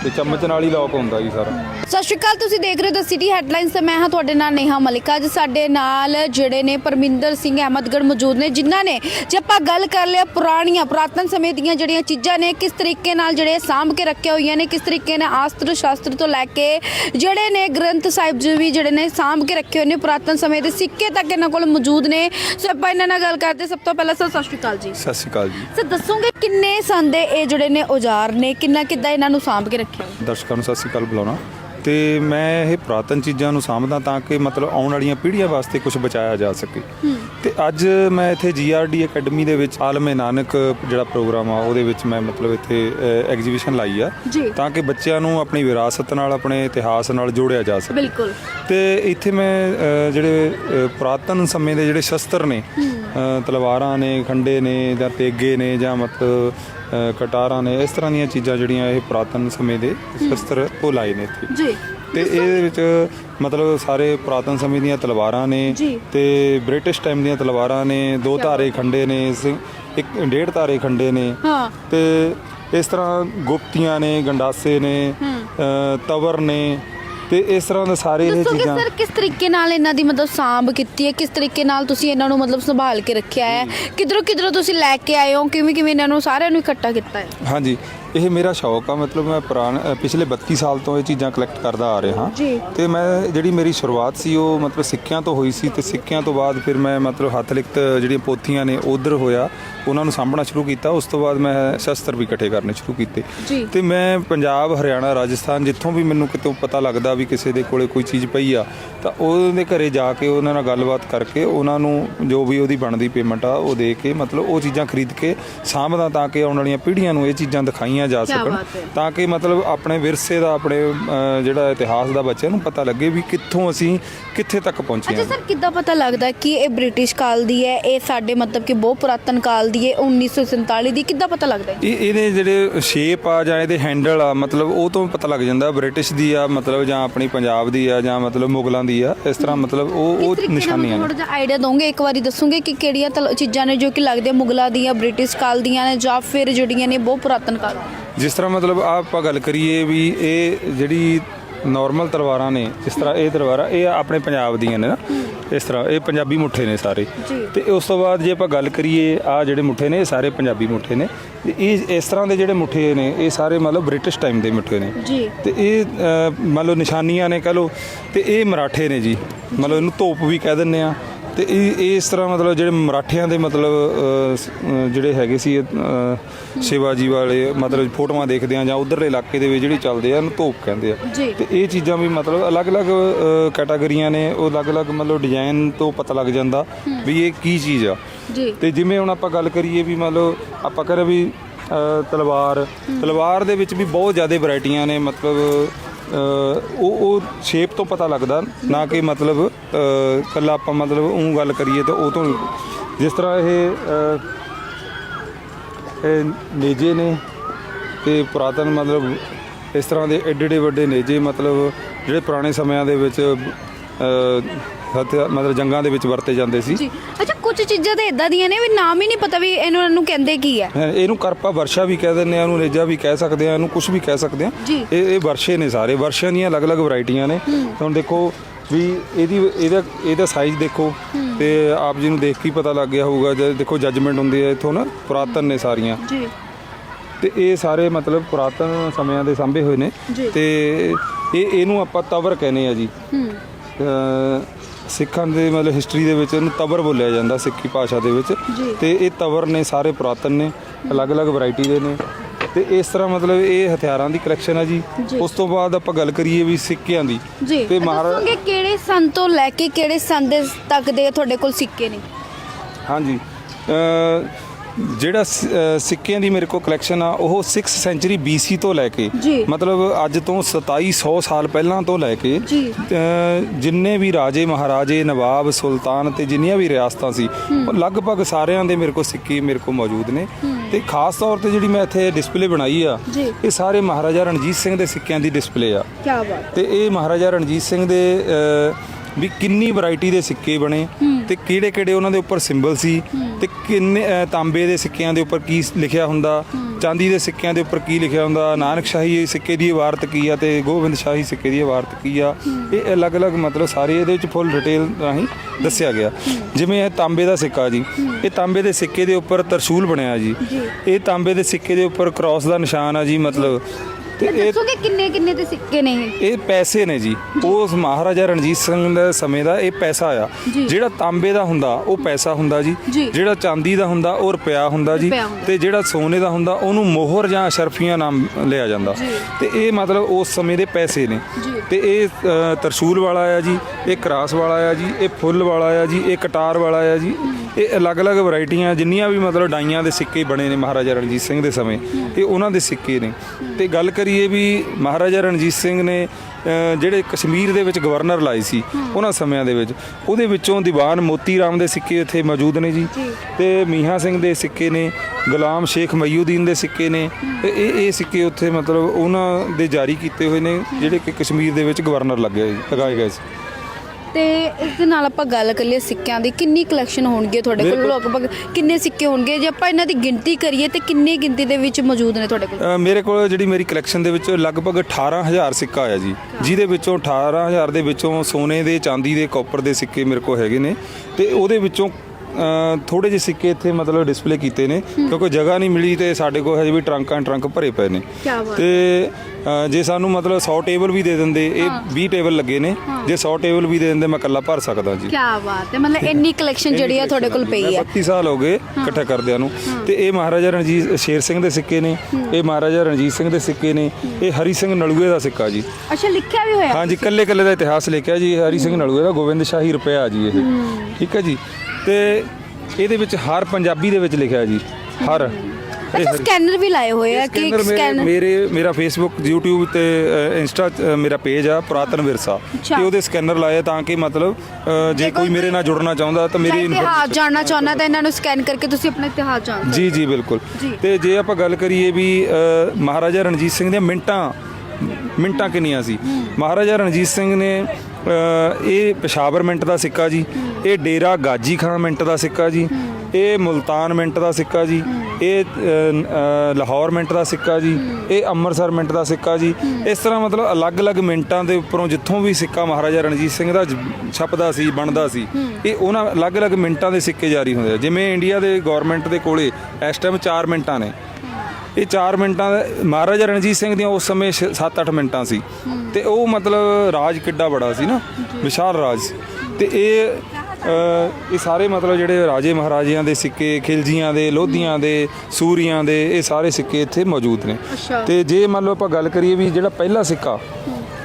Speaker 1: ਤੇ ਚਮਚ ਨਾਲ ਹੀ ਲੌਕ ਹੁੰਦਾ ਜੀ ਸਾਰਾ।
Speaker 2: ਸਤਿ ਸ਼੍ਰੀ ਅਕਾਲ ਤੁਸੀਂ ਦੇਖ ਰਹੇ ਹੋ ਦ ਸਿਟੀ ਹੈਡਲਾਈਨਸ ਤੇ ਮੈਂ ਹਾਂ ਤੁਹਾਡੇ ਨਾਲ ਨੇਹਾ ਮਲਿਕ। ਅੱਜ ਸਾਡੇ ਨਾਲ ਜਿਹੜੇ ਨੇ ਪਰਮਿੰਦਰ ਸਿੰਘ ਅਹਿਮਦਗੜ ਮੌਜੂਦ ਨੇ ਜਿਨ੍ਹਾਂ ਨੇ ਜੇ ਆਪਾਂ ਗੱਲ ਕਰ ਲਿਆ ਪੁਰਾਣੀਆਂ ਪੁਰਾਤਨ ਸਮੇਂ ਦੀਆਂ ਜਿਹੜੀਆਂ ਚੀਜ਼ਾਂ ਨੇ ਕਿਸ ਤਰੀਕੇ ਨਾਲ ਜਿਹੜੇ ਸਾਂਭ ਕੇ ਰੱਖੀਆਂ ਹੋਈਆਂ ਨੇ ਕਿਸ ਤਰੀਕੇ ਨਾਲ ਆਸਤਰ ਸ਼ਾਸਤਰ ਤੋਂ ਲੈ ਕੇ ਜਿਹੜੇ ਨੇ ਗ੍ਰੰਥ ਸਾਹਿਬ ਜੀ ਵੀ ਜਿਹੜੇ ਨੇ ਸਾਂਭ ਕੇ ਰੱਖੇ ਹੋਏ ਨੇ ਪੁਰਾਤਨ ਸਮੇਂ ਦੇ ਸਿੱਕੇ ਤੱਕ ਇਹਨਾਂ ਕੋਲ ਮੌਜੂਦ ਨੇ। ਸੋ ਆਪਾਂ ਇਹਨਾਂ ਨਾਲ ਗੱਲ ਕਰਦੇ ਸਭ ਤੋਂ ਪਹਿਲਾਂ ਸਰ ਸਤਿ ਸ਼੍ਰੀ ਅਕਾਲ ਜੀ।
Speaker 1: ਸਤਿ ਸ਼੍ਰੀ ਅਕਾਲ ਜੀ।
Speaker 2: ਸਰ ਦੱਸੋਗੇ ਕਿੰਨੇ ਸੰਦੇ ਇਹ ਜਿਹੜੇ ਨੇ ਔਜ਼ਾਰ ਨੇ ਕਿੰਨਾ ਕਿੱਦਾਂ ਇਹਨਾਂ ਨੂੰ ਸਾਂਭ ਕੇ ਰੱਖਿਆ?
Speaker 1: ਦਰਸ਼ਕਾਂ ਨੂੰ ਸਤਿ ਸ਼੍ਰੀ ਅਕਾਲ ਬੁਲਾਉਣਾ। ਤੇ ਮੈਂ ਇਹ ਪੁਰਾਤਨ ਚੀਜ਼ਾਂ ਨੂੰ ਸਾਂਭਦਾ ਤਾਂ ਕਿ ਮਤਲਬ ਆਉਣ ਵਾਲੀਆਂ ਪੀੜ੍ਹੀਆਂ ਵਾਸਤੇ ਕੁਝ ਬਚਾਇਆ ਜਾ ਸਕੇ। ਤੇ ਅੱਜ ਮੈਂ ਇੱਥੇ ਜੀਆਰਡੀ ਅਕੈਡਮੀ ਦੇ ਵਿੱਚ ਆਲਮੇ ਨਾਨਕ ਜਿਹੜਾ ਪ੍ਰੋਗਰਾਮ ਆ ਉਹਦੇ ਵਿੱਚ ਮੈਂ ਮਤਲਬ ਇੱਥੇ ਐਗਜ਼ੀਬਿਸ਼ਨ ਲਾਈ ਆ। ਤਾਂ ਕਿ ਬੱਚਿਆਂ ਨੂੰ ਆਪਣੀ ਵਿਰਾਸਤ ਨਾਲ ਆਪਣੇ ਇਤਿਹਾਸ ਨਾਲ ਜੋੜਿਆ ਜਾ ਸਕੇ।
Speaker 2: ਬਿਲਕੁਲ।
Speaker 1: ਤੇ ਇੱਥੇ ਮੈਂ ਜਿਹੜੇ ਪੁਰਾਤਨ ਸਮੇਂ ਦੇ ਜਿਹੜੇ ਸ਼ਸਤਰ ਨੇ ਤਲਵਾਰਾਂ ਨੇ ਖੰਡੇ ਨੇ ਜਾਂ ਤੇਗੇ ਨੇ ਜਾਂ ਮਤਲਬ ਕਟਾਰਾਂ ਨੇ ਇਸ ਤਰ੍ਹਾਂ ਦੀਆਂ ਚੀਜ਼ਾਂ ਜਿਹੜੀਆਂ ਇਹ ਪੁਰਾਤਨ ਸਮੇਂ ਦੇ ਸ਼ਸਤਰ ਉਹ ਲਾਏ ਨੇ ਇੱਥੇ।
Speaker 2: ਜੀ।
Speaker 1: ਤੇ ਇਹਦੇ ਵਿੱਚ ਮਤਲਬ ਸਾਰੇ ਪੁਰਾਤਨ ਸਮੇਂ ਦੀਆਂ ਤਲਵਾਰਾਂ ਨੇ। ਤੇ ਬ੍ਰਿਟਿਸ਼ ਟਾਈਮ ਦੀਆਂ ਤਲਵਾਰਾਂ ਨੇ ਦੋ ਧਾਰੇ ਖੰਡੇ ਨੇ ਇੱਕ ਡੇਢ ਧਾਰੇ ਖੰਡੇ ਨੇ।
Speaker 2: ਹਾਂ।
Speaker 1: ਤੇ ਇਸ ਤਰ੍ਹਾਂ ਗੁਪਤੀਆਂ ਨੇ ਗੰਡਾਸੇ ਨੇ ਤਵਰ ਨੇ ਤੇ ਇਸ ਤਰ੍ਹਾਂ ਦੇ ਸਾਰੇ ਇਹ
Speaker 2: ਦੱਸੋਗੇ
Speaker 1: ਚੀਜ਼ਾਂ
Speaker 2: ਸਰ ਕਿਸ ਤਰੀਕੇ ਨਾਲ ਇਹਨਾਂ ਦੀ ਮਤਲਬ ਸਾਂਭ ਕੀਤੀ ਹੈ? ਕਿਸ ਤਰੀਕੇ ਨਾਲ ਤੁਸੀਂ ਇਹਨਾਂ ਨੂੰ ਮਤਲਬ ਸੰਭਾਲ ਕੇ ਰੱਖਿਆ ਹੈ? ਕਿਧਰੋਂ ਕਿਧਰੋਂ ਤੁਸੀਂ ਲੈ ਕੇ ਆਏ ਹੋ? ਕਿਵੇਂ ਕਿਵੇਂ ਇਹਨਾਂ ਨੂੰ ਸਾਰਿਆਂ ਨੂੰ ਇਕੱਠਾ ਕੀਤਾ ਹੈ?
Speaker 1: ਹਾਂਜੀ। ਇਹ ਮੇਰਾ ਸ਼ੌਕ ਆ ਮਤਲਬ ਮੈਂ ਪੁਰਾਣ ਪਿਛਲੇ 32 ਸਾਲ ਤੋਂ ਇਹ ਚੀਜ਼ਾਂ ਕਲੈਕਟ ਕਰਦਾ ਆ ਰਿਹਾ ਹਾਂ
Speaker 2: ਜੀ।
Speaker 1: ਤੇ ਮੈਂ ਜਿਹੜੀ ਮੇਰੀ ਸ਼ੁਰੂਆਤ ਸੀ ਉਹ ਮਤਲਬ ਸਿੱਕਿਆਂ ਤੋਂ ਹੋਈ ਸੀ ਤੇ ਸਿੱਕਿਆਂ ਤੋਂ ਬਾਅਦ ਫਿਰ ਮੈਂ ਮਤਲਬ ਹੱਥ ਲਿਖਤ ਜਿਹੜੀਆਂ ਪੋਥੀਆਂ ਨੇ ਉਧਰ ਹੋਇਆ ਉਹਨਾਂ ਨੂੰ ਸਾਂਭਣਾ ਸ਼ੁਰੂ ਕੀਤਾ ਉਸ ਤੋਂ ਬਾਅਦ ਮੈਂ ਸ਼ਸਤਰ ਵੀ ਇਕੱਠੇ ਕਰਨੇ ਸ਼ੁਰੂ ਕੀਤੇ। ਤੇ ਮੈਂ ਪੰਜਾਬ ਹਰਿਆਣਾ ਰਾਜਸਥਾਨ ਜਿੱਥੋਂ ਵੀ ਮੈਨੂੰ ਕਿਤੋਂ ਪਤਾ ਲੱਗਦਾ ਵੀ ਕਿਸੇ ਦੇ ਕੋਲੇ ਕੋਈ ਚੀਜ਼ ਪਈ ਆ ਤਾਂ ਉਹਦੇ ਘਰੇ ਜਾ ਕੇ ਉਹਨਾਂ ਨਾਲ ਗੱਲਬਾਤ ਕਰਕੇ ਉਹਨਾਂ ਨੂੰ ਜੋ ਵੀ ਉਹਦੀ ਬਣਦੀ ਪੇਮੈਂਟ ਆ ਉਹ ਦੇ ਕੇ ਮਤਲਬ ਉਹ ਚੀਜ਼ਾਂ ਖਰੀਦ ਕੇ ਸਾਂਭਦਾ ਤਾਂ ਕਿ ਆਉਣ ਵਾਲੀਆਂ ਪੀੜ੍ਹੀਆਂ ਨੂੰ ਇਹ ਚੀਜ਼ਾਂ ਦਿਖਾਈਆਂ ਜਾ
Speaker 2: ਕਿਆ
Speaker 1: ਸਕਣ। ਤਾਂ ਕਿ ਮਤਲਬ ਆਪਣੇ ਵਿਰਸੇ ਦਾ ਆਪਣੇ ਜਿਹੜਾ ਇਤਿਹਾਸ ਦਾ ਬੱਚਿਆਂ ਨੂੰ ਪਤਾ ਲੱਗੇ ਵੀ ਕਿੱਥੋਂ ਅਸੀਂ ਕਿੱਥੇ ਤੱਕ ਪਹੁੰਚੇ
Speaker 2: ਅੱਛਾ
Speaker 1: ਹਾਂ।
Speaker 2: ਸਰ ਕਿੱਦਾਂ ਪਤਾ ਲੱਗਦਾ ਕਿ ਇਹ ਬ੍ਰਿਟਿਸ਼ ਕਾਲ ਦੀ ਹੈ? ਇਹ ਸਾਡੇ ਮਤਲਬ ਕਿ ਬਹੁਤ ਪੁਰਾਤਨ ਕਾਲ ਦੀ ਹੈ 1947 ਦੀ? ਕਿੱਦਾਂ ਪਤਾ ਲੱਗਦਾ
Speaker 1: ਇਹ ਇਹਦੇ ਜਿਹੜੇ ਸ਼ੇਪ ਆ ਜਾਂ ਇਹਦੇ ਹੈਂਡਲ ਆ ਮਤਲਬ ਉਹ ਤੋਂ ਪਤਾ ਲੱਗ ਜਾਂਦਾ ਬ੍ਰਿਟਿਸ਼ ਦੀ ਆ ਮਤਲਬ ਜਾਂ ਆਪਣੀ ਪੰਜਾਬ ਦੀ ਆ ਜਾਂ ਮਤਲਬ ਮੁਗਲਾਂ ਦੀ ਆ। ਇਸ ਤਰ੍ਹਾਂ ਮਤਲਬ ਉਹ ਉਹ ਨਿਸ਼ਾਨੀਆਂ ਨੇ।
Speaker 2: ਥੋੜਾ ਜਿਹਾ ਆਈਡੀਆ ਦੋਗੇ ਇੱਕ ਵਾਰੀ ਦੱਸੋਗੇ ਕਿ ਕਿਹੜੀਆਂ ਚੀਜ਼ਾਂ ਨੇ ਜੋ ਕਿ ਲੱਗਦੇ ਮੁਗਲਾਂ ਦੀਆਂ ਬ੍ਰਿਟਿਸ਼ ਕਾਲ ਦੀਆਂ ਨੇ ਜਾਂ ਫਿਰ ਜਿਹੜੀਆਂ ਨੇ ਬਹੁਤ ਪੁਰਾਤਨ ਕਾਲ
Speaker 1: ਜਿਸ ਤਰ੍ਹਾਂ ਮਤਲਬ ਆਹ ਆਪਾਂ ਗੱਲ ਕਰੀਏ ਵੀ ਇਹ ਜਿਹੜੀ ਨਾਰਮਲ ਤਲਵਾਰਾਂ ਨੇ ਜਿਸ ਤਰ੍ਹਾਂ ਇਹ ਤਲਵਾਰਾਂ ਇਹ ਆਪਣੇ ਪੰਜਾਬ ਦੀਆਂ ਨੇ ਨਾ ਇਸ ਤਰ੍ਹਾਂ ਇਹ ਪੰਜਾਬੀ ਮੁੱਠੇ ਨੇ ਸਾਰੇ। ਤੇ ਉਸ ਤੋਂ ਬਾਅਦ ਜੇ ਆਪਾਂ ਗੱਲ ਕਰੀਏ ਆ ਜਿਹੜੇ ਮੁੱਠੇ ਨੇ ਇਹ ਸਾਰੇ ਪੰਜਾਬੀ ਮੁੱਠੇ ਨੇ। ਤੇ ਇਹ ਇਸ ਤਰ੍ਹਾਂ ਦੇ ਜਿਹੜੇ ਮੁੱਠੇ ਨੇ ਇਹ ਸਾਰੇ ਮਤਲਬ ਬ੍ਰਿਟਿਸ਼ ਟਾਈਮ ਦੇ ਮੁੱਠੇ ਨੇ।
Speaker 2: ਜੀ।
Speaker 1: ਤੇ ਇਹ ਮੰਨ ਲਓ ਨਿਸ਼ਾਨੀਆਂ ਨੇ ਕਹ ਲਓ ਤੇ ਇਹ ਮਰਾਠੇ ਨੇ ਜੀ। ਮਤਲਬ ਇਹਨੂੰ ਧੋਪ ਵੀ ਕਹਿ ਦਿੰਨੇ ਆ। ਤੇ ਇਹ ਇਸ ਤਰ੍ਹਾਂ ਮਤਲਬ ਜਿਹੜੇ ਮਰਾਠਿਆਂ ਦੇ ਮਤਲਬ ਜਿਹੜੇ ਹੈਗੇ ਸੀ ਸ਼ਿਵਾਜੀ ਵਾਲੇ ਮਤਲਬ ਫੋਟੋਆਂ ਦੇਖਦੇ ਆ ਜਾਂ ਉਧਰਲੇ ਇਲਾਕੇ ਦੇ ਵਿੱਚ ਜਿਹੜੀ ਚੱਲਦੇ ਆ ਇਹਨੂੰ ਧੋਪ ਕਹਿੰਦੇ ਆ। ਤੇ ਇਹ ਚੀਜ਼ਾਂ ਵੀ ਮਤਲਬ ਅਲੱਗ-ਅਲੱਗ ਕੈਟਾਗਰੀਆਂ ਨੇ ਉਹ ਅਲੱਗ-ਅਲੱਗ ਮਤਲਬ ਡਿਜ਼ਾਈਨ ਤੋਂ ਪਤਾ ਲੱਗ ਜਾਂਦਾ ਵੀ ਇਹ ਕੀ ਚੀਜ਼ ਆ। ਤੇ ਜਿਵੇਂ ਹੁਣ ਆਪਾਂ ਗੱਲ ਕਰੀਏ ਵੀ ਮੰਨ ਲਓ ਆਪਾਂ ਕਰੇ ਵੀ ਤਲਵਾਰ ਤਲਵਾਰ ਦੇ ਵਿੱਚ ਵੀ ਬਹੁਤ ਜ਼ਿਆਦਾ ਵੈਰਾਈਟੀਆਂ ਨੇ ਮਤਲਬ ਉਹ ਉਹ ਸ਼ੇਪ ਤੋਂ ਪਤਾ ਲੱਗਦਾ ਨਾ ਕਿ ਮਤਲਬ ਅ, ਕੱਲਾ ਆਪਾਂ ਮਤਲਬ ਉਹ ਗੱਲ ਕਰੀਏ ਤਾਂ ਉਹ ਤੋਂ ਜਿਸ ਤਰ੍ਹਾਂ ਇਹ ਇਹ ਨੇਜੇ ਨੇ ਤੇ ਪੁਰਾਤਨ ਮਤਲਬ ਇਸ ਤਰ੍ਹਾਂ ਦੇ ਏਡੇ ਏਡੇ ਵੱਡੇ ਨੇਜੇ ਮਤਲਬ ਜਿਹੜੇ ਪੁਰਾਣੇ ਸਮਿਆਂ ਦੇ ਵਿੱਚ ਅ, ਮਤਲਬ ਜੰਗਾਂ ਦੇ ਵਿੱਚ ਵਰਤੇ ਜਾਂਦੇ ਸੀ।
Speaker 2: ਜੀ। ਅੱਛਾ ਕੁਝ ਚੀਜ਼ਾਂ ਤਾਂ ਇਦਾਂ ਦੀਆਂ ਨੇ ਵੀ ਨਾਮ ਹੀ ਨਹੀਂ ਪਤਾ ਵੀ ਇਹਨਾਂ ਨੂੰ ਕਹਿੰਦੇ ਕੀ ਹੈ।
Speaker 1: ਹੈ, ਇਹਨੂੰ ਕਰਪਾ ਵਰਸ਼ਾ ਵੀ ਕਹਿ ਦਿੰਦੇ ਆ ਇਹਨੂੰ ਨੇਜਾ ਵੀ ਕਹਿ ਸਕਦੇ ਆ ਇਹਨੂੰ ਕੁਝ ਵੀ ਕਹਿ ਸਕਦੇ ਆ।
Speaker 2: ਜੀ।
Speaker 1: ਇਹ ਇਹ ਵਰਸ਼ੇ ਨੇ ਸਾਰੇ ਵਰਸ਼ਿਆਂ ਦੀਆਂ ਅਲੱਗ-ਅਲੱਗ ਵੈਰਾਈਟੀਆਂ ਨੇ। ਹੁਣ ਦੇਖੋ ਵੀ ਇਹਦੀ ਇਹਦਾ ਇਹਦਾ ਸਾਈਜ਼ ਦੇਖੋ ਤੇ ਆਪ ਜੀ ਨੂੰ ਦੇਖ ਕੇ ਹੀ ਪਤਾ ਲੱਗ ਗਿਆ ਹੋਊਗਾ ਜਦ ਦੇਖੋ ਜੱਜਮੈਂਟ ਹੁੰਦੀ ਹੈ ਇਥੋਂ ਨਾ ਪੁਰਾਤਨ ਨੇ ਸਾਰੀਆਂ।
Speaker 2: ਜੀ।
Speaker 1: ਤੇ ਇਹ ਸਾਰੇ ਮਤਲਬ ਪੁਰਾਤਨ ਸਮਿਆਂ ਦੇ ਸਾਂਭੇ ਹੋਏ ਨੇ।
Speaker 2: ਜੀ।
Speaker 1: ਤੇ ਇਹ ਇਹਨੂੰ ਆਪਾਂ ਤਵਰ ਕਹਿੰਦੇ ਆ ਜੀ।
Speaker 2: ਹੂੰ।
Speaker 1: ਸਿੱਖਾਂ ਦੇ ਮਤਲਬ ਹਿਸਟਰੀ ਦੇ ਵਿੱਚ ਇਹਨੂੰ ਤਵਰ ਬੋਲਿਆ ਜਾਂਦਾ ਸਿੱਖੀ ਭਾਸ਼ਾ ਦੇ ਵਿੱਚ। ਤੇ ਇਹ ਤਵਰ ਨੇ ਸਾਰੇ ਪੁਰਾਤਨ ਨੇ ਅਲੱਗ-ਅਲੱਗ ਵੈਰਾਈਟੀ ਦੇ ਨੇ। ਤੇ ਇਸ ਤਰ੍ਹਾਂ ਮਤਲਬ ਇਹ ਹਥਿਆਰਾਂ ਦੀ ਕਲੈਕਸ਼ਨ ਆ ਜੀ। ਉਸ ਤੋਂ ਬਾਅਦ ਆਪਾਂ ਗੱਲ ਕਰੀਏ ਵੀ ਸਿੱਕਿਆਂ ਦੀ। ਤੇ ਮਹਾਰਾ
Speaker 2: ਦੱਸੋਗੇ ਕਿਹੜੇ ਸੰਨ ਤੋਂ ਲੈ ਕੇ ਕਿਹੜੇ ਸੰਨ ਦੇ ਤੱਕ ਦੇ ਤੁਹਾਡੇ ਕੋਲ ਸਿੱਕੇ ਨੇ?
Speaker 1: ਹਾਂਜੀ। ਜਿਹੜਾ ਸਿੱਕਿਆਂ ਦੀ ਮੇਰੇ ਕੋਲ ਕਲੈਕਸ਼ਨ ਆ ਉਹ 6 ਸੈਂਚੁਰੀ BC ਤੋਂ ਲੈ ਕੇ। ਮਤਲਬ ਅੱਜ ਤੋਂ 2700 ਸਾਲ ਪਹਿਲਾਂ ਤੋਂ ਲੈ ਕੇ ਜਿੰਨੇ ਵੀ ਰਾਜੇ ਮਹਾਰਾਜੇ ਨਵਾਬ ਸੁਲਤਾਨ ਤੇ ਜਿੰਨੀਆਂ ਵੀ ਰਿਆਸਤਾਂ ਸੀ ਉਹ ਲਗਭਗ ਸਾਰਿਆਂ ਦੇ ਮੇਰੇ ਕੋਲ ਸਿੱਕੇ ਮੇਰੇ ਕੋਲ ਮੌਜੂਦ ਨੇ। ਤੇ ਖਾਸ ਤੌਰ ਤੇ ਜਿਹੜੀ ਮੈਂ ਇੱਥੇ ਡਿਸਪਲੇ ਬਣਾਈ ਆ। ਇਹ ਸਾਰੇ ਮਹਾਰਾਜਾ ਰਣਜੀਤ ਸਿੰਘ ਦੇ ਸਿੱਕਿਆਂ ਦੀ ਡਿਸਪਲੇ ਆ।
Speaker 2: ਕੀ ਬਾਤ।
Speaker 1: ਤੇ ਇਹ ਮਹਾਰਾਜਾ ਰਣਜੀਤ ਸਿੰਘ ਦੇ ਵੀ ਕਿੰਨੀ ਵੈਰਾਈਟੀ ਦੇ ਸਿੱਕੇ ਬਣੇ ਤੇ ਕਿਹੜੇ ਕਿਹੜੇ ਉਹਨਾਂ ਦੇ ਉੱਪਰ ਸਿੰਬਲ ਸੀ ਤੇ ਕਿੰਨੇ ਤਾਂਬੇ ਦੇ ਸਿੱਕਿਆਂ ਦੇ ਉੱਪਰ ਕੀ ਲਿਖਿਆ ਹੁੰਦਾ ਚਾਂਦੀ ਦੇ ਸਿੱਕਿਆਂ ਦੇ ਉੱਪਰ ਕੀ ਲਿਖਿਆ ਹੁੰਦਾ ਨਾਨਕ ਸ਼ਾਹੀ ਸਿੱਕੇ ਦੀ ਇਬਾਰਤ ਕੀ ਆ ਤੇ ਗੋਬਿੰਦ ਸ਼ਾਹੀ ਸਿੱਕੇ ਦੀ ਇਬਾਰਤ ਕੀ ਆ ਇਹ ਅਲੱਗ-ਅਲੱਗ ਮਤਲਬ ਸਾਰੇ ਇਹਦੇ ਵਿੱਚ ਫੁੱਲ ਡਿਟੇਲ ਰਾਹੀਂ ਦੱਸਿਆ ਗਿਆ। ਜਿਵੇਂ ਇਹ ਤਾਂਬੇ ਦਾ ਸਿੱਕਾ ਜੀ ਇਹ ਤਾਂਬੇ ਦੇ ਸਿੱਕੇ ਦੇ ਉੱਪਰ ਤਰਸ਼ੂਲ ਬਣਿਆ ਜੀ। ਇਹ ਤਾਂਬੇ ਦੇ ਸਿੱਕੇ ਦੇ ਉੱਪਰ ਕ੍ਰਾਸ ਦਾ ਨਿਸ਼ਾਨ ਆ ਜੀ ਮਤਲਬ ਤੇ ਇਹ
Speaker 2: ਦੱਸੋਗੇ ਕਿੰਨੇ ਕਿੰਨੇ ਦੇ ਸਿੱਕੇ ਨੇ ਇਹ
Speaker 1: ਇਹ ਪੈਸੇ ਨੇ ਜੀ ਉਸ ਮਹਾਰਾਜਾ ਰਣਜੀਤ ਸਿੰਘ ਦੇ ਸਮੇਂ ਦਾ ਇਹ ਪੈਸਾ ਆ
Speaker 2: ਜੀ।
Speaker 1: ਜਿਹੜਾ ਤਾਂਬੇ ਦਾ ਹੁੰਦਾ ਉਹ ਪੈਸਾ ਹੁੰਦਾ ਜੀ
Speaker 2: ਜੀ।
Speaker 1: ਜਿਹੜਾ ਚਾਂਦੀ ਦਾ ਹੁੰਦਾ ਉਹ ਰੁਪਿਆ ਹੁੰਦਾ ਜੀ
Speaker 2: ਰੁਪਇਆ ਹੁੰਦਾ।
Speaker 1: ਤੇ ਜਿਹੜਾ ਸੋਨੇ ਦਾ ਹੁੰਦਾ ਉਹਨੂੰ ਮੋਹਰ ਜਾਂ ਅਸ਼ਰਫੀਆਂ ਨਾਮ ਲਿਆ ਜਾਂਦਾ
Speaker 2: ਜੀ।
Speaker 1: ਤੇ ਇਹ ਮਤਲਬ ਉਸ ਸਮੇਂ ਦੇ ਪੈਸੇ ਨੇ
Speaker 2: ਜੀ।
Speaker 1: ਤੇ ਇਹ ਅ, ਤਰਸ਼ੂਲ ਵਾਲਾ ਆ ਜੀ ਇਹ ਕਰਾਸ ਵਾਲਾ ਆ ਜੀ ਇਹ ਫੁੱਲ ਵਾਲਾ ਆ ਜੀ ਇਹ ਕਟਾਰ ਵਾਲਾ ਆ ਜੀ ਇਹ ਅਲੱਗ-ਅਲੱਗ ਵੈਰਾਈਟੀਆਂ ਜਿੰਨੀਆਂ ਵੀ ਮਤਲਬ ਡਾਈਆਂ ਦੇ ਸਿੱਕੇ ਬਣੇ ਨੇ ਮਹਾਰਾਜਾ ਰਣਜੀਤ ਸਿੰਘ ਦੇ ਸਮੇਂ ਇਹ ਉਹਨਾਂ ਦੇ ਸਿੱਕੇ ਨੇ। ਤੇ ਗੱਲ ਕਰੀਏ ਵੀ ਮਹਾਰਾਜਾ ਰਣਜੀਤ ਸਿੰਘ ਨੇ ਜਿਹੜੇ ਕਸ਼ਮੀਰ ਦੇ ਵਿੱਚ ਗਵਰਨਰ ਲਾਏ ਸੀ ਉਹਨਾਂ ਸਮਿਆਂ ਦੇ ਵਿੱਚ ਉਹਦੇ ਵਿੱਚੋਂ ਦੀਵਾਨ ਮੋਤੀ ਰਾਮ ਦੇ ਸਿੱਕੇ ਇੱਥੇ ਮੌਜੂਦ ਨੇ ਜੀ। ਤੇ ਮੀਹਾਂ ਸਿੰਘ ਦੇ ਸਿੱਕੇ ਨੇ ਗੁਲਾਮ ਸ਼ੇਖ ਮਈਉਦੀਨ ਦੇ ਸਿੱਕੇ ਨੇ ਤੇ ਇਹ ਇਹ ਸਿੱਕੇ ਉੱਥੇ ਮਤਲਬ ਉਹਨਾਂ ਦੇ ਜਾਰੀ ਕੀਤੇ ਹੋਏ ਨੇ ਜਿਹੜੇ ਕਿ ਕਸ਼ਮੀਰ ਦੇ ਵਿੱਚ ਗਵਰਨਰ ਲੱਗੇ ਲਗਾਏ ਗਏ ਸੀ।
Speaker 2: ਤੇ ਇਸ ਦੇ ਨਾਲ ਆਪਾਂ ਗੱਲ ਕਰੀਏ ਸਿੱਕਿਆਂ ਦੀ ਕਿੰਨੀ ਕਲੈਕਸ਼ਨ ਹੋਣਗੇ ਤੁਹਾਡੇ ਕੋਲ? ਲਗਭਗ ਕਿੰਨੇ ਸਿੱਕੇ ਹੋਣਗੇ? ਜੇ ਆਪਾਂ ਇਹਨਾਂ ਦੀ ਗਿਣਤੀ ਕਰੀਏ ਤੇ ਕਿੰਨੇ ਗਿਣਤੀ ਦੇ ਵਿੱਚ ਮੌਜੂਦ ਨੇ ਤੁਹਾਡੇ ਕੋਲ?
Speaker 1: ਮੇਰੇ ਕੋਲ ਜਿਹੜੀ ਮੇਰੀ ਕਲੈਕਸ਼ਨ ਦੇ ਵਿੱਚ ਲਗਭਗ 18000 ਸਿੱਕਾ ਆਇਆ ਜੀ। ਜਿਹਦੇ ਵਿੱਚੋਂ 18000 ਦੇ ਵਿੱਚੋਂ ਸੋਨੇ ਦੇ ਚਾਂਦੀ ਦੇ ਕਾਪਰ ਦੇ ਸਿੱਕੇ ਮੇਰੇ ਕੋਲ ਹੈਗੇ ਨੇ। ਤੇ ਉਹਦੇ ਵਿੱਚੋਂ ਥੋੜੇ ਜਿਹੇ ਸਿੱਕੇ ਇੱਥੇ ਮਤਲਬ ਡਿਸਪਲੇ ਕੀਤੇ ਨੇ ਕਿਉਂਕਿ ਜਗ੍ਹਾ ਨਹੀਂ ਮਿਲੀ ਤੇ ਸਾਡੇ ਕੋਲ ਹਜੇ ਵੀ ਟਰੰਕਾਂ ਟਰੰਕ ਭਰੇ ਪਏ ਨੇ। ਤੇ ਜੇ ਸਾਨੂੰ ਮਤਲਬ 100 ਟੇਬਲ ਵੀ ਦੇ ਦਿੰਦੇ ਇਹ 20 ਟੇਬਲ ਲੱਗੇ ਨੇ ਜੇ 100 ਟੇਬਲ ਵੀ ਦੇ ਦਿੰਦੇ ਮੈਂ ਇਕੱਲਾ ਭਰ ਸਕਦਾ ਜੀ।
Speaker 2: ਕੀ ਬਾਤ ਹੈ ਮਤਲਬ ਇੰਨੀ ਕਲੈਕਸ਼ਨ ਜਿਹੜੀ ਆ ਤੁਹਾਡੇ ਕੋਲ ਪਈ ਹੈ
Speaker 1: 32 ਸਾਲ ਹੋ ਗਏ ਇਕੱਠਾ ਕਰਦਿਆਂ ਨੂੰ। ਤੇ ਇਹ ਮਹਾਰਾਜਾ ਰਣਜੀਤ ਸ਼ੇਰ ਸਿੰਘ ਦੇ ਸਿੱਕੇ ਨੇ ਇਹ ਮਹਾਰਾਜਾ ਰਣਜੀਤ ਸਿੰਘ ਦੇ ਸਿੱਕੇ ਨੇ ਇਹ ਹਰੀ ਸਿੰਘ ਨਲੂਏ ਦਾ ਸਿੱਕਾ ਜੀ।
Speaker 2: ਅੱਛਾ ਲਿਖਿਆ ਵੀ ਹੋਇਆ।
Speaker 1: ਹਾਂਜੀ ਕੱਲੇ ਕੱਲੇ ਦਾ ਇਤਿਹਾਸ ਲਿਖਿਆ ਜੀ ਹਰੀ ਸਿੰਘ ਨਲੂਏ ਦਾ ਗੋਬਿੰਦ ਸ਼ਾਹੀ ਰੁਪਇਆ ਜੀ ਇਹ। ਠੀਕ ਹੈ ਜੀ। ਤੇ ਇਹਦੇ ਵਿੱਚ ਹਰ ਪੰਜਾਬੀ ਦੇ ਵਿੱਚ ਲਿਖਿਆ ਜੀ ਹਰ।
Speaker 2: ਅੱਛਾ ਸਕੈਨਰ ਵੀ ਲਾਏ ਹੋਏ ਆ ਕਿ
Speaker 1: ਸਕੈਨਰ ਮੇਰੇ ਮੇਰੇ ਫੇਸਬੁੱਕ YouTube ਤੇ ਇੰਸਟਾ ਮੇਰਾ ਪੇਜ ਆ ਪੁਰਾਤਨ ਵਿਰਸਾ। ਤੇ ਉਹਦੇ ਸਕੈਨਰ ਲਾਏ ਤਾਂ ਕਿ ਮਤਲਬ ਜੇ ਕੋਈ ਮੇਰੇ ਨਾਲ ਜੁੜਨਾ ਚਾਹੁੰਦਾ ਤਾਂ ਮੇਰੀ
Speaker 2: ਇਤਿਹਾਸ ਜਾਣਨਾ ਚਾਹੁੰਦਾ ਤਾਂ ਇਹਨਾਂ ਨੂੰ ਸਕੈਨ ਕਰਕੇ ਤੁਸੀਂ ਆਪਣਾ ਇਤਿਹਾਸ ਜਾਣ
Speaker 1: ਜੀ ਜੀ ਬਿਲਕੁਲ। ਤੇ ਜੇ ਆਪਾਂ ਗੱਲ ਕਰੀਏ ਵੀ ਮਹਾਰਾਜਾ ਰਣਜੀਤ ਸਿੰਘ ਦੀਆਂ ਮਿੰਟਾਂ ਮਿੰਟਾਂ ਕਿੰਨੀਆਂ ਸੀ? ਮਹਾਰਾਜਾ ਰਣਜੀਤ ਸਿੰਘ ਨੇ ਇਹ ਪਸ਼ਾਵਰ ਮਿੰਟ ਦਾ ਸਿੱਕਾ ਜੀ, ਇਹ ਡੇਰਾ ਗਾਜੀ ਖਾਂ ਮਿੰਟ ਦਾ ਸਿੱਕਾ ਜੀ, ਇਹ ਮੁਲਤਾਨ ਮਿੰਟ ਦਾ ਸਿੱਕਾ ਜੀ, ਇਹ ਲਾਹੌਰ ਮਿੰਟ ਦਾ ਸਿੱਕਾ ਜੀ, ਇਹ ਅੰਮ੍ਰਿਤਸਰ ਮਿੰਟ ਦਾ ਸਿੱਕਾ ਜੀ। ਇਸ ਤਰ੍ਹਾਂ ਮਤਲਬ ਅਲੱਗ-ਅਲੱਗ ਮਿੰਟਾਂ ਦੇ ਉੱਪਰੋਂ ਜਿੱਥੋਂ ਵੀ ਸਿੱਕਾ ਮਹਾਰਾਜਾ ਰਣਜੀਤ ਸਿੰਘ ਦਾ ਜ- ਛਪਦਾ ਸੀ, ਬਣਦਾ ਸੀ, ਇਹ ਉਹਨਾਂ ਅਲੱਗ-ਅਲੱਗ ਮਿੰਟਾਂ ਦੇ ਸਿੱਕੇ ਜਾਰੀ ਹੁੰਦੇ ਆ। ਜਿਵੇਂ ਇੰਡੀਆ ਦੇ ਗਵਰਨਮੈਂਟ ਦੇ ਕੋਲੇ ਇਸ ਟਾਈਮ 4 ਮਿੰਟਾਂ ਨੇ। ਇਹ 4 ਮਿੰਟਾਂ ਮਹਾਰਾਜਾ ਰਣਜੀਤ ਸਿੰਘ ਦੀਆਂ ਉਸ ਸਮੇਂ 7-8 ਮਿੰਟਾਂ ਸੀ ਤੇ ਉਹ ਮਤਲਬ ਰਾਜ ਕਿੱਡਾ ਬੜਾ ਸੀ ਨਾ ਵਿਸ਼ਾਲ ਰਾਜ। ਤੇ ਇਹ ਇਹ ਸਾਰੇ ਮਤਲਬ ਜਿਹੜੇ ਰਾਜੇ ਮਹਾਰਾਜਿਆਂ ਦੇ ਸਿੱਕੇ ਖਿਲਜੀਆਂ ਦੇ ਲੋਧੀਆਂ ਦੇ ਸੂਰੀਆਂ ਦੇ ਇਹ ਸਾਰੇ ਸਿੱਕੇ ਇੱਥੇ ਮੌਜੂਦ ਨੇ। ਤੇ ਜੇ ਮੰਨ ਲਓ ਆਪਾਂ ਗੱਲ ਕਰੀਏ ਵੀ ਜਿਹੜਾ ਪਹਿਲਾ ਸਿੱਕਾ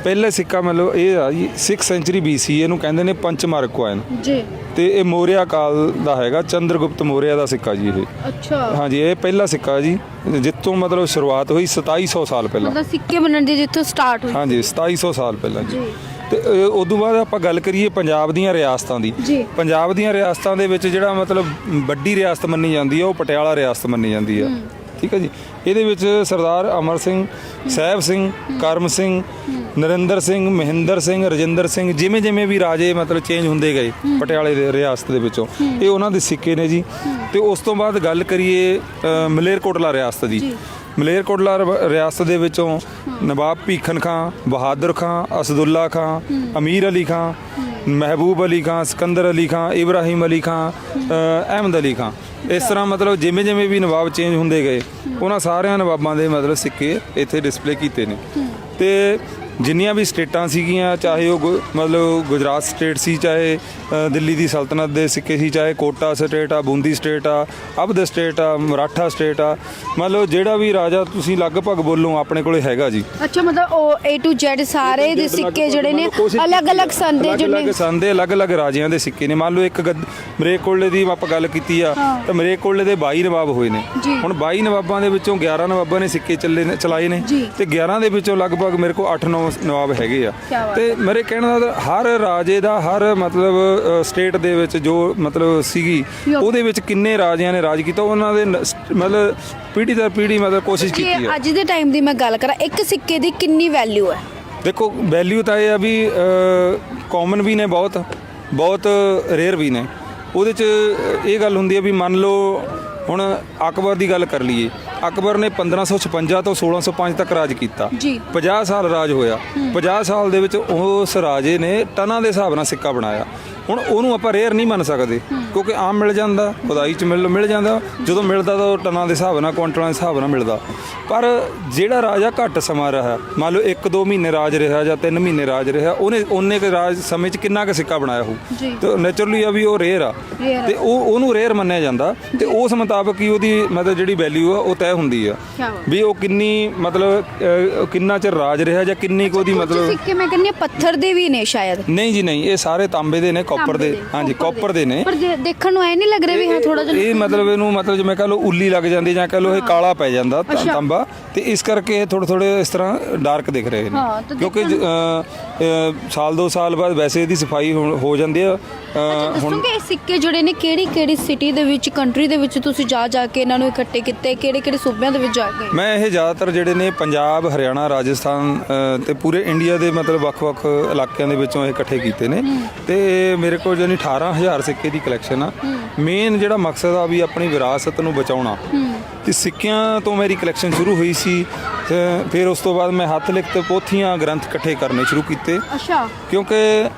Speaker 1: ਪਹਿਲਾ ਸਿੱਕਾ ਮੰਨ ਲਓ ਇਹ ਆ ਜੀ 6th ਸੈਂਚੁਰੀ BC ਇਹਨੂੰ ਕਹਿੰਦੇ ਨੇ ਪੰਚਮਾਰਕ ਕੋਇਨ
Speaker 2: ਜੀ।
Speaker 1: ਤੇ ਇਹ ਮੌਰਿਆ ਕਾਲ ਦਾ ਹੈਗਾ ਚੰਦਰਗੁਪਤ ਮੌਰਿਆ ਦਾ ਸਿੱਕਾ ਜੀ ਇਹ।
Speaker 2: ਅੱਛਾ।
Speaker 1: ਹਾਂਜੀ ਇਹ ਪਹਿਲਾ ਸਿੱਕਾ ਜੀ ਜਿੱਤੋਂ ਮਤਲਬ ਸ਼ੁਰੂਆਤ ਹੋਈ 2700 ਸਾਲ ਪਹਿਲਾਂ।
Speaker 2: ਮਤਲਬ ਸਿੱਕੇ ਬਣਨ ਦੀ ਜਿੱਥੋਂ ਸਟਾਰਟ ਹੋਈ।
Speaker 1: ਹਾਂਜੀ 2700 ਸਾਲ ਪਹਿਲਾਂ ਜੀ। ਤੇ ਉਸ ਤੋਂ ਬਾਅਦ ਆਪਾਂ ਗੱਲ ਕਰੀਏ ਪੰਜਾਬ ਦੀਆਂ ਰਿਆਸਤਾਂ ਦੀ। ਪੰਜਾਬ ਦੀਆਂ ਰਿਆਸਤਾਂ ਦੇ ਵਿੱਚ ਜਿਹੜਾ ਮਤਲਬ ਵੱਡੀ ਰਿਆਸਤ ਮੰਨੀ ਜਾਂਦੀ ਹੈ ਉਹ ਪਟਿਆਲਾ ਰਿਆਸਤ ਮੰਨੀ ਜਾਂਦੀ ਹੈ। ਠੀਕ ਹੈ ਜੀ। ਇਹਦੇ ਵਿੱਚ ਸਰਦਾਰ ਅਮਰ ਸਿੰਘ ਸਹਿਬ ਸਿੰਘ ਕਰਮ ਸਿੰਘ ਨਰਿੰਦਰ ਸਿੰਘ ਮਹਿੰਦਰ ਸਿੰਘ ਰਜਿੰਦਰ ਸਿੰਘ ਜਿਵੇਂ ਜਿਵੇਂ ਵੀ ਰਾਜੇ ਮਤਲਬ ਚੇਂਜ ਹੁੰਦੇ ਗਏ ਪਟਿਆਲੇ ਦੇ ਰਿਆਸਤ ਦੇ ਵਿੱਚੋਂ ਇਹ ਉਹਨਾਂ ਦੇ ਸਿੱਕੇ ਨੇ ਜੀ। ਤੇ ਉਸ ਤੋਂ ਬਾਅਦ ਗੱਲ ਕਰੀਏ ਮਲੇਰਕੋਟਲਾ ਰਿਆਸਤ ਦੀ। ਮਲੇਰਕੋਟਲਾ ਰਿਆਸਤ ਦੇ ਵਿੱਚੋਂ ਨਵਾਬ ਭੀਖਨ ਖਾਂ ਬਹਾਦਰ ਖਾਂ ਅਸਦੁੱਲਾ ਖਾਂ ਅਮੀਰ ਅਲੀ ਖਾਂ ਮਹਿਬੂਬ ਅਲੀ ਖਾਂ, ਸਿਕੰਦਰ ਅਲੀ ਖਾਂ, ਇਬਰਾਹੀਮ ਅਲੀ ਖਾਂ ਅਹਿਮਦ ਅਲੀ ਖਾਂ। ਇਸ ਤਰ੍ਹਾਂ ਮਤਲਬ ਜਿਵੇਂ ਜਿਵੇਂ ਵੀ ਨਵਾਬ ਚੇਂਜ ਹੁੰਦੇ ਗਏ, ਉਹਨਾਂ ਸਾਰਿਆਂ ਨਵਾਬਾਂ ਦੇ ਮਤਲਬ ਸਿੱਕੇ ਇੱਥੇ ਡਿਸਪਲੇ ਕੀਤੇ ਨੇ। ਤੇ ਜਿੰਨੀਆਂ ਵੀ ਸਟੇਟਾਂ ਸੀਗੀਆਂ ਚਾਹੇ ਉਹ ਗੁ- ਮਤਲਬ ਗੁਜਰਾਤ ਸਟੇਟ ਸੀ ਚਾਹੇ ਅ, ਦਿੱਲੀ ਦੀ ਸਲਤਨਤ ਦੇ ਸਿੱਕੇ ਸੀ ਚਾਹੇ ਕੋਟਾ ਸਟੇਟ ਆ ਬੂੰਦੀ ਸਟੇਟ ਆ ਅਬਦ ਸਟੇਟ ਆ ਮਰਾਠਾ ਸਟੇਟ ਆ ਮਤਲਬ ਜਿਹੜਾ ਵੀ ਰਾਜਾ ਤੁਸੀਂ ਲਗਭਗ ਬੋਲੋ ਆਪਣੇ ਕੋਲੇ ਹੈਗਾ ਜੀ।
Speaker 2: ਅੱਛਾ ਮਤਲਬ ਉਹ A to Z ਸਾਰੇ ਦੇ ਸਿੱਕੇ ਜਿਹੜੇ ਨੇ ਅਲੱਗ-ਅਲੱਗ ਸੰਦੇ ਜਿਹੜੇ
Speaker 1: ਅਲੱਗ ਸੰਦੇ ਅਲੱਗ-ਅਲੱਗ ਰਾਜਿਆਂ ਦੇ ਸਿੱਕੇ ਨੇ। ਮੰਨ ਲਓ ਇੱਕ ਗੱਦ- ਮਰੇਕੋਲੇ ਦੀ ਆਪਾਂ ਗੱਲ ਕੀਤੀ ਆ ਤਾਂ ਮਰੇਕੋਲੇ ਦੇ 22 ਨਵਾਬ ਹੋਏ ਨੇ।
Speaker 2: ਜੀ।
Speaker 1: ਹੁਣ 22 ਨਵਾਬਾਂ ਦੇ ਵਿੱਚੋਂ 11 ਨਵਾਬਾਂ ਨੇ ਸਿੱਕੇ ਚੱਲੇ ਨੇ ਚਲਾਏ ਨੇ।
Speaker 2: ਜੀ।
Speaker 1: ਤੇ 11 ਦੇ ਵਿੱਚੋਂ ਲਗਭਗ ਮੇਰੇ ਕੋਲ 8-9 ਨਵਾਬ ਹੈਗੇ ਆ। ਤੇ ਮੇਰੇ ਕਹਿਣ ਦਾ ਹਰ ਰਾਜੇ ਦਾ ਹਰ ਮਤਲਬ ਸਟੇਟ ਦੇ ਵਿੱਚ ਜੋ ਮਤਲਬ ਸੀਗੀ ਉਹਦੇ ਵਿੱਚ ਕਿੰਨੇ ਰਾਜਿਆਂ ਨੇ ਰਾਜ ਕੀਤਾ ਉਹਨਾਂ ਦੇ ਮਤਲਬ ਪੀੜ੍ਹੀ ਦਰ ਪੀੜ੍ਹੀ ਮਤਲਬ ਕੋਸ਼ਿਸ਼ ਕੀਤੀ ਆ।
Speaker 2: ਅੱਜ ਦੇ ਟਾਈਮ ਦੀ ਮੈਂ ਗੱਲ ਕਰਾਂ ਇੱਕ ਸਿੱਕੇ ਦੀ ਕਿੰਨੀ ਵੈਲਿਊ ਹੈ?
Speaker 1: ਦੇਖੋ ਵੈਲਿਊ ਤਾਂ ਇਹ ਆ ਵੀ ਕਾਮਨ ਵੀ ਨੇ ਬਹੁਤ ਬਹੁਤ ਰੇਅਰ ਵੀ ਨੇ। ਉਹਦੇ ਚ ਇਹ ਗੱਲ ਹੁੰਦੀ ਹੈ ਵੀ ਮੰਨ ਲਓ ਹੁਣ ਅਕਬਰ ਦੀ ਗੱਲ ਕਰ ਲਈਏ। ਅਕਬਰ ਨੇ 1556 ਤੋਂ 1605 ਤੱਕ ਰਾਜ ਕੀਤਾ।
Speaker 2: ਜੀ।
Speaker 1: 50 ਸਾਲ ਰਾਜ ਹੋਇਆ। 50 ਸਾਲ ਦੇ ਵਿੱਚ ਉਸ ਰਾਜੇ ਨੇ ਟਨਾਂ ਦੇ ਹਿਸਾਬ ਨਾਲ ਸਿੱਕਾ ਬਣਾਇਆ। ਹੁਣ ਉਹਨੂੰ ਆਪਾਂ ਰੇਅਰ ਨਹੀਂ ਮੰਨ ਸਕਦੇ ਕਿਉਂਕਿ ਆਮ ਮਿਲ ਜਾਂਦਾ ਖੁਦਾਈ ਚ ਮਿਲ ਮਿਲ ਜਾਂਦਾ ਜਦੋਂ ਮਿਲਦਾ ਤਾਂ ਉਹ ਟਨਾਂ ਦੇ ਹਿਸਾਬ ਨਾਲ ਕੁਆਂਟਲਾਂ ਦੇ ਹਿਸਾਬ ਨਾਲ ਮਿਲਦਾ। ਪਰ ਜਿਹੜਾ ਰਾਜਾ ਘੱਟ ਸਮਾਂ ਰਿਹਾ ਮੰਨ ਲਓ 1-2 ਮਹੀਨੇ ਰਾਜ ਰਿਹਾ ਜਾਂ 3 ਮਹੀਨੇ ਰਾਜ ਰਿਹਾ ਉਹਨੇ ਉਹਨੇ ਕੁ ਰਾਜ ਸਮੇਂ 'ਚ ਕਿੰਨਾ ਕੁ ਸਿੱਕਾ ਬਣਾਇਆ ਹੋਊ। ਤੇ ਨੇਚਰਲੀ ਆ ਵੀ ਉਹ ਰੇਅਰ ਆ। ਤੇ ਉਹ ਉਹਨੂੰ ਰੇਅਰ ਮੰਨਿਆ ਜਾਂਦਾ। ਤੇ ਉਸ ਮੁਤਾਬਕ ਹੀ ਉਹਦੀ ਮਤਲਬ ਜਿਹੜੀ ਵੈਲਿਊ ਆ ਉਹ ਤੈਅ ਹੁੰਦੀ ਆ। ਵੀ ਉਹ ਕਿੰਨੀ ਮਤਲਬ ਕਿੰਨਾ ਚਿਰ ਰਾਜ ਰਿਹਾ ਜਾਂ ਕਿੰਨੀ ਕੁ ਉਹਦੀ ਮਤਲਬ
Speaker 2: ਸਿੱਕੇ ਮੈਂ ਕਹਿੰਦੀ ਹਾਂ ਪੱਥਰ ਦੇ ਵੀ ਨੇ ਸ਼ਾਇਦ।
Speaker 1: ਨਹੀਂ ਜੀ ਨਹੀਂ ਇਹ ਸਾਰੇ ਤਾਂਬੇ ਦੇ ਨੇ ਕਾਪਰ ਦੇ ਹਾਂਜੀ ਕਾਪਰ ਦੇ। ਨੇ।
Speaker 2: ਪਰ ਦੇਖਣ ਨੂੰ ਐ ਨਹੀਂ ਲੱਗ ਰਿਹਾ ਵੀ ਹਾਂ ਥੋੜਾ ਜਿਹਾ
Speaker 1: ਇਹ ਮਤਲਬ ਇਹਨੂੰ ਮਤਲਬ ਜਿਵੇਂ ਕਹ ਲਓ ਉੱਲੀ ਲੱਗ ਜਾਂਦੀ ਜਾਂ ਕਹ ਲਓ ਇਹ ਕਾਲਾ ਪੈ ਜਾਂਦਾ ਤਾਂ-। ਤਾਂਬਾ। ਤੇ ਇਸ ਕਰਕੇ ਇਹ ਥੋੜੇ ਥੋੜੇ ਇਸ ਤਰ੍ਹਾਂ ਡਾਰਕ ਦਿਖ ਰਹੇ ਨੇ।
Speaker 2: ਹਾਂ, ਤਾਂ
Speaker 1: ਕਿਉਂਕਿ ਜ- ਸਾਲ ਦੋ ਸਾਲ ਬਾਅਦ ਵੈਸੇ ਇਹਦੀ ਸਫ਼ਾਈ ਹੋ ਹੋ ਜਾਂਦੀ ਆ। ਅਹ,
Speaker 2: ਦੱਸੋਗੇ ਇਹ ਸਿੱਕੇ ਜਿਹੜੇ ਨੇ ਕਿਹੜੀ ਕਿਹੜੀ ਸਿਟੀ ਦੇ ਵਿੱਚ ਕੰਟਰੀ ਦੇ ਵਿੱਚ ਤੁਸੀਂ ਜਾ ਜਾ ਕੇ ਇਹਨਾਂ ਨੂੰ ਇਕੱਠੇ ਕੀਤੇ? ਕਿਹੜੇ ਕਿਹੜੇ ਸੂਬਿਆਂ ਦੇ ਵਿੱਚ ਜਾ ਕੇ?
Speaker 1: ਮੈਂ ਇਹ ਜ਼ਿਆਦਾਤਰ ਜਿਹੜੇ ਨੇ ਪੰਜਾਬ ਹਰਿਆਣਾ ਰਾਜਸਥਾਨ ਅ, ਤੇ ਪੂਰੇ ਇੰਡੀਆ ਦੇ ਮਤਲਬ ਵੱਖ-ਵੱਖ ਇਲਾਕਿਆਂ ਦੇ ਵਿੱਚੋਂ ਇਹ ਇਕੱਠੇ ਕੀਤੇ ਨੇ। ਤੇ ਮੇਰੇ ਕੋਲ ਜਾਨੀ 18000 ਸਿੱਕੇ ਦੀ ਕਲੈਕਸ਼ਨ ਆ। ਮੇਨ ਜਿਹੜਾ ਮਕਸਦ ਆ ਵੀ ਆਪਣੀ ਵਿਰਾਸਤ ਨੂੰ ਬਚਾਉਣਾ। ਤੇ ਸਿੱਕਿਆਂ ਤੋਂ ਮੇਰੀ ਕਲੈਕਸ਼ਨ ਸ਼ੁਰੂ ਹੋਈ ਸੀ ਫਿਰ ਉਸ ਤੋਂ ਬਾਅਦ ਮੈਂ ਹੱਥ ਲਿਖਤ ਪੋਥੀਆਂ ਗ੍ਰੰਥ ਇਕੱਠੇ ਕਰਨੇ ਸ਼ੁਰੂ ਕੀਤੇ।
Speaker 2: ਅੱਛਾ।
Speaker 1: ਕਿਉਂਕਿ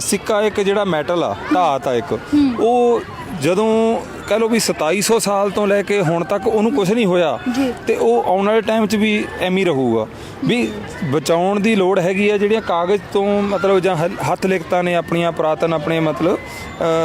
Speaker 1: ਸਿੱਕਾ ਇੱਕ ਜਿਹੜਾ ਮੈਟਲ ਆ ਧਾਤ ਆ ਇੱਕ। ਉਹ ਜਦੋਂ ਕਹ ਲਓ ਵੀ 2700 ਸਾਲ ਤੋਂ ਲੈ ਕੇ ਹੁਣ ਤੱਕ ਉਹਨੂੰ ਕੁਝ ਨਹੀਂ ਹੋਇਆ। ਤੇ ਉਹ ਆਉਣ ਵਾਲੇ ਟਾਈਮ 'ਚ ਵੀ ਐਵੇਂ ਰਹੂਗਾ। ਵੀ ਬਚਾਉਣ ਦੀ ਲੋੜ ਹੈਗੀ ਆ ਜਿਹੜੀਆਂ ਕਾਗਜ਼ ਤੋਂ ਮਤਲਬ ਜਾਂ ਹੱਥ ਲਿਖਤਾਂ ਨੇ ਆਪਣੀਆਂ ਪੁਰਾਤਨ ਆਪਣੇ ਮਤਲਬ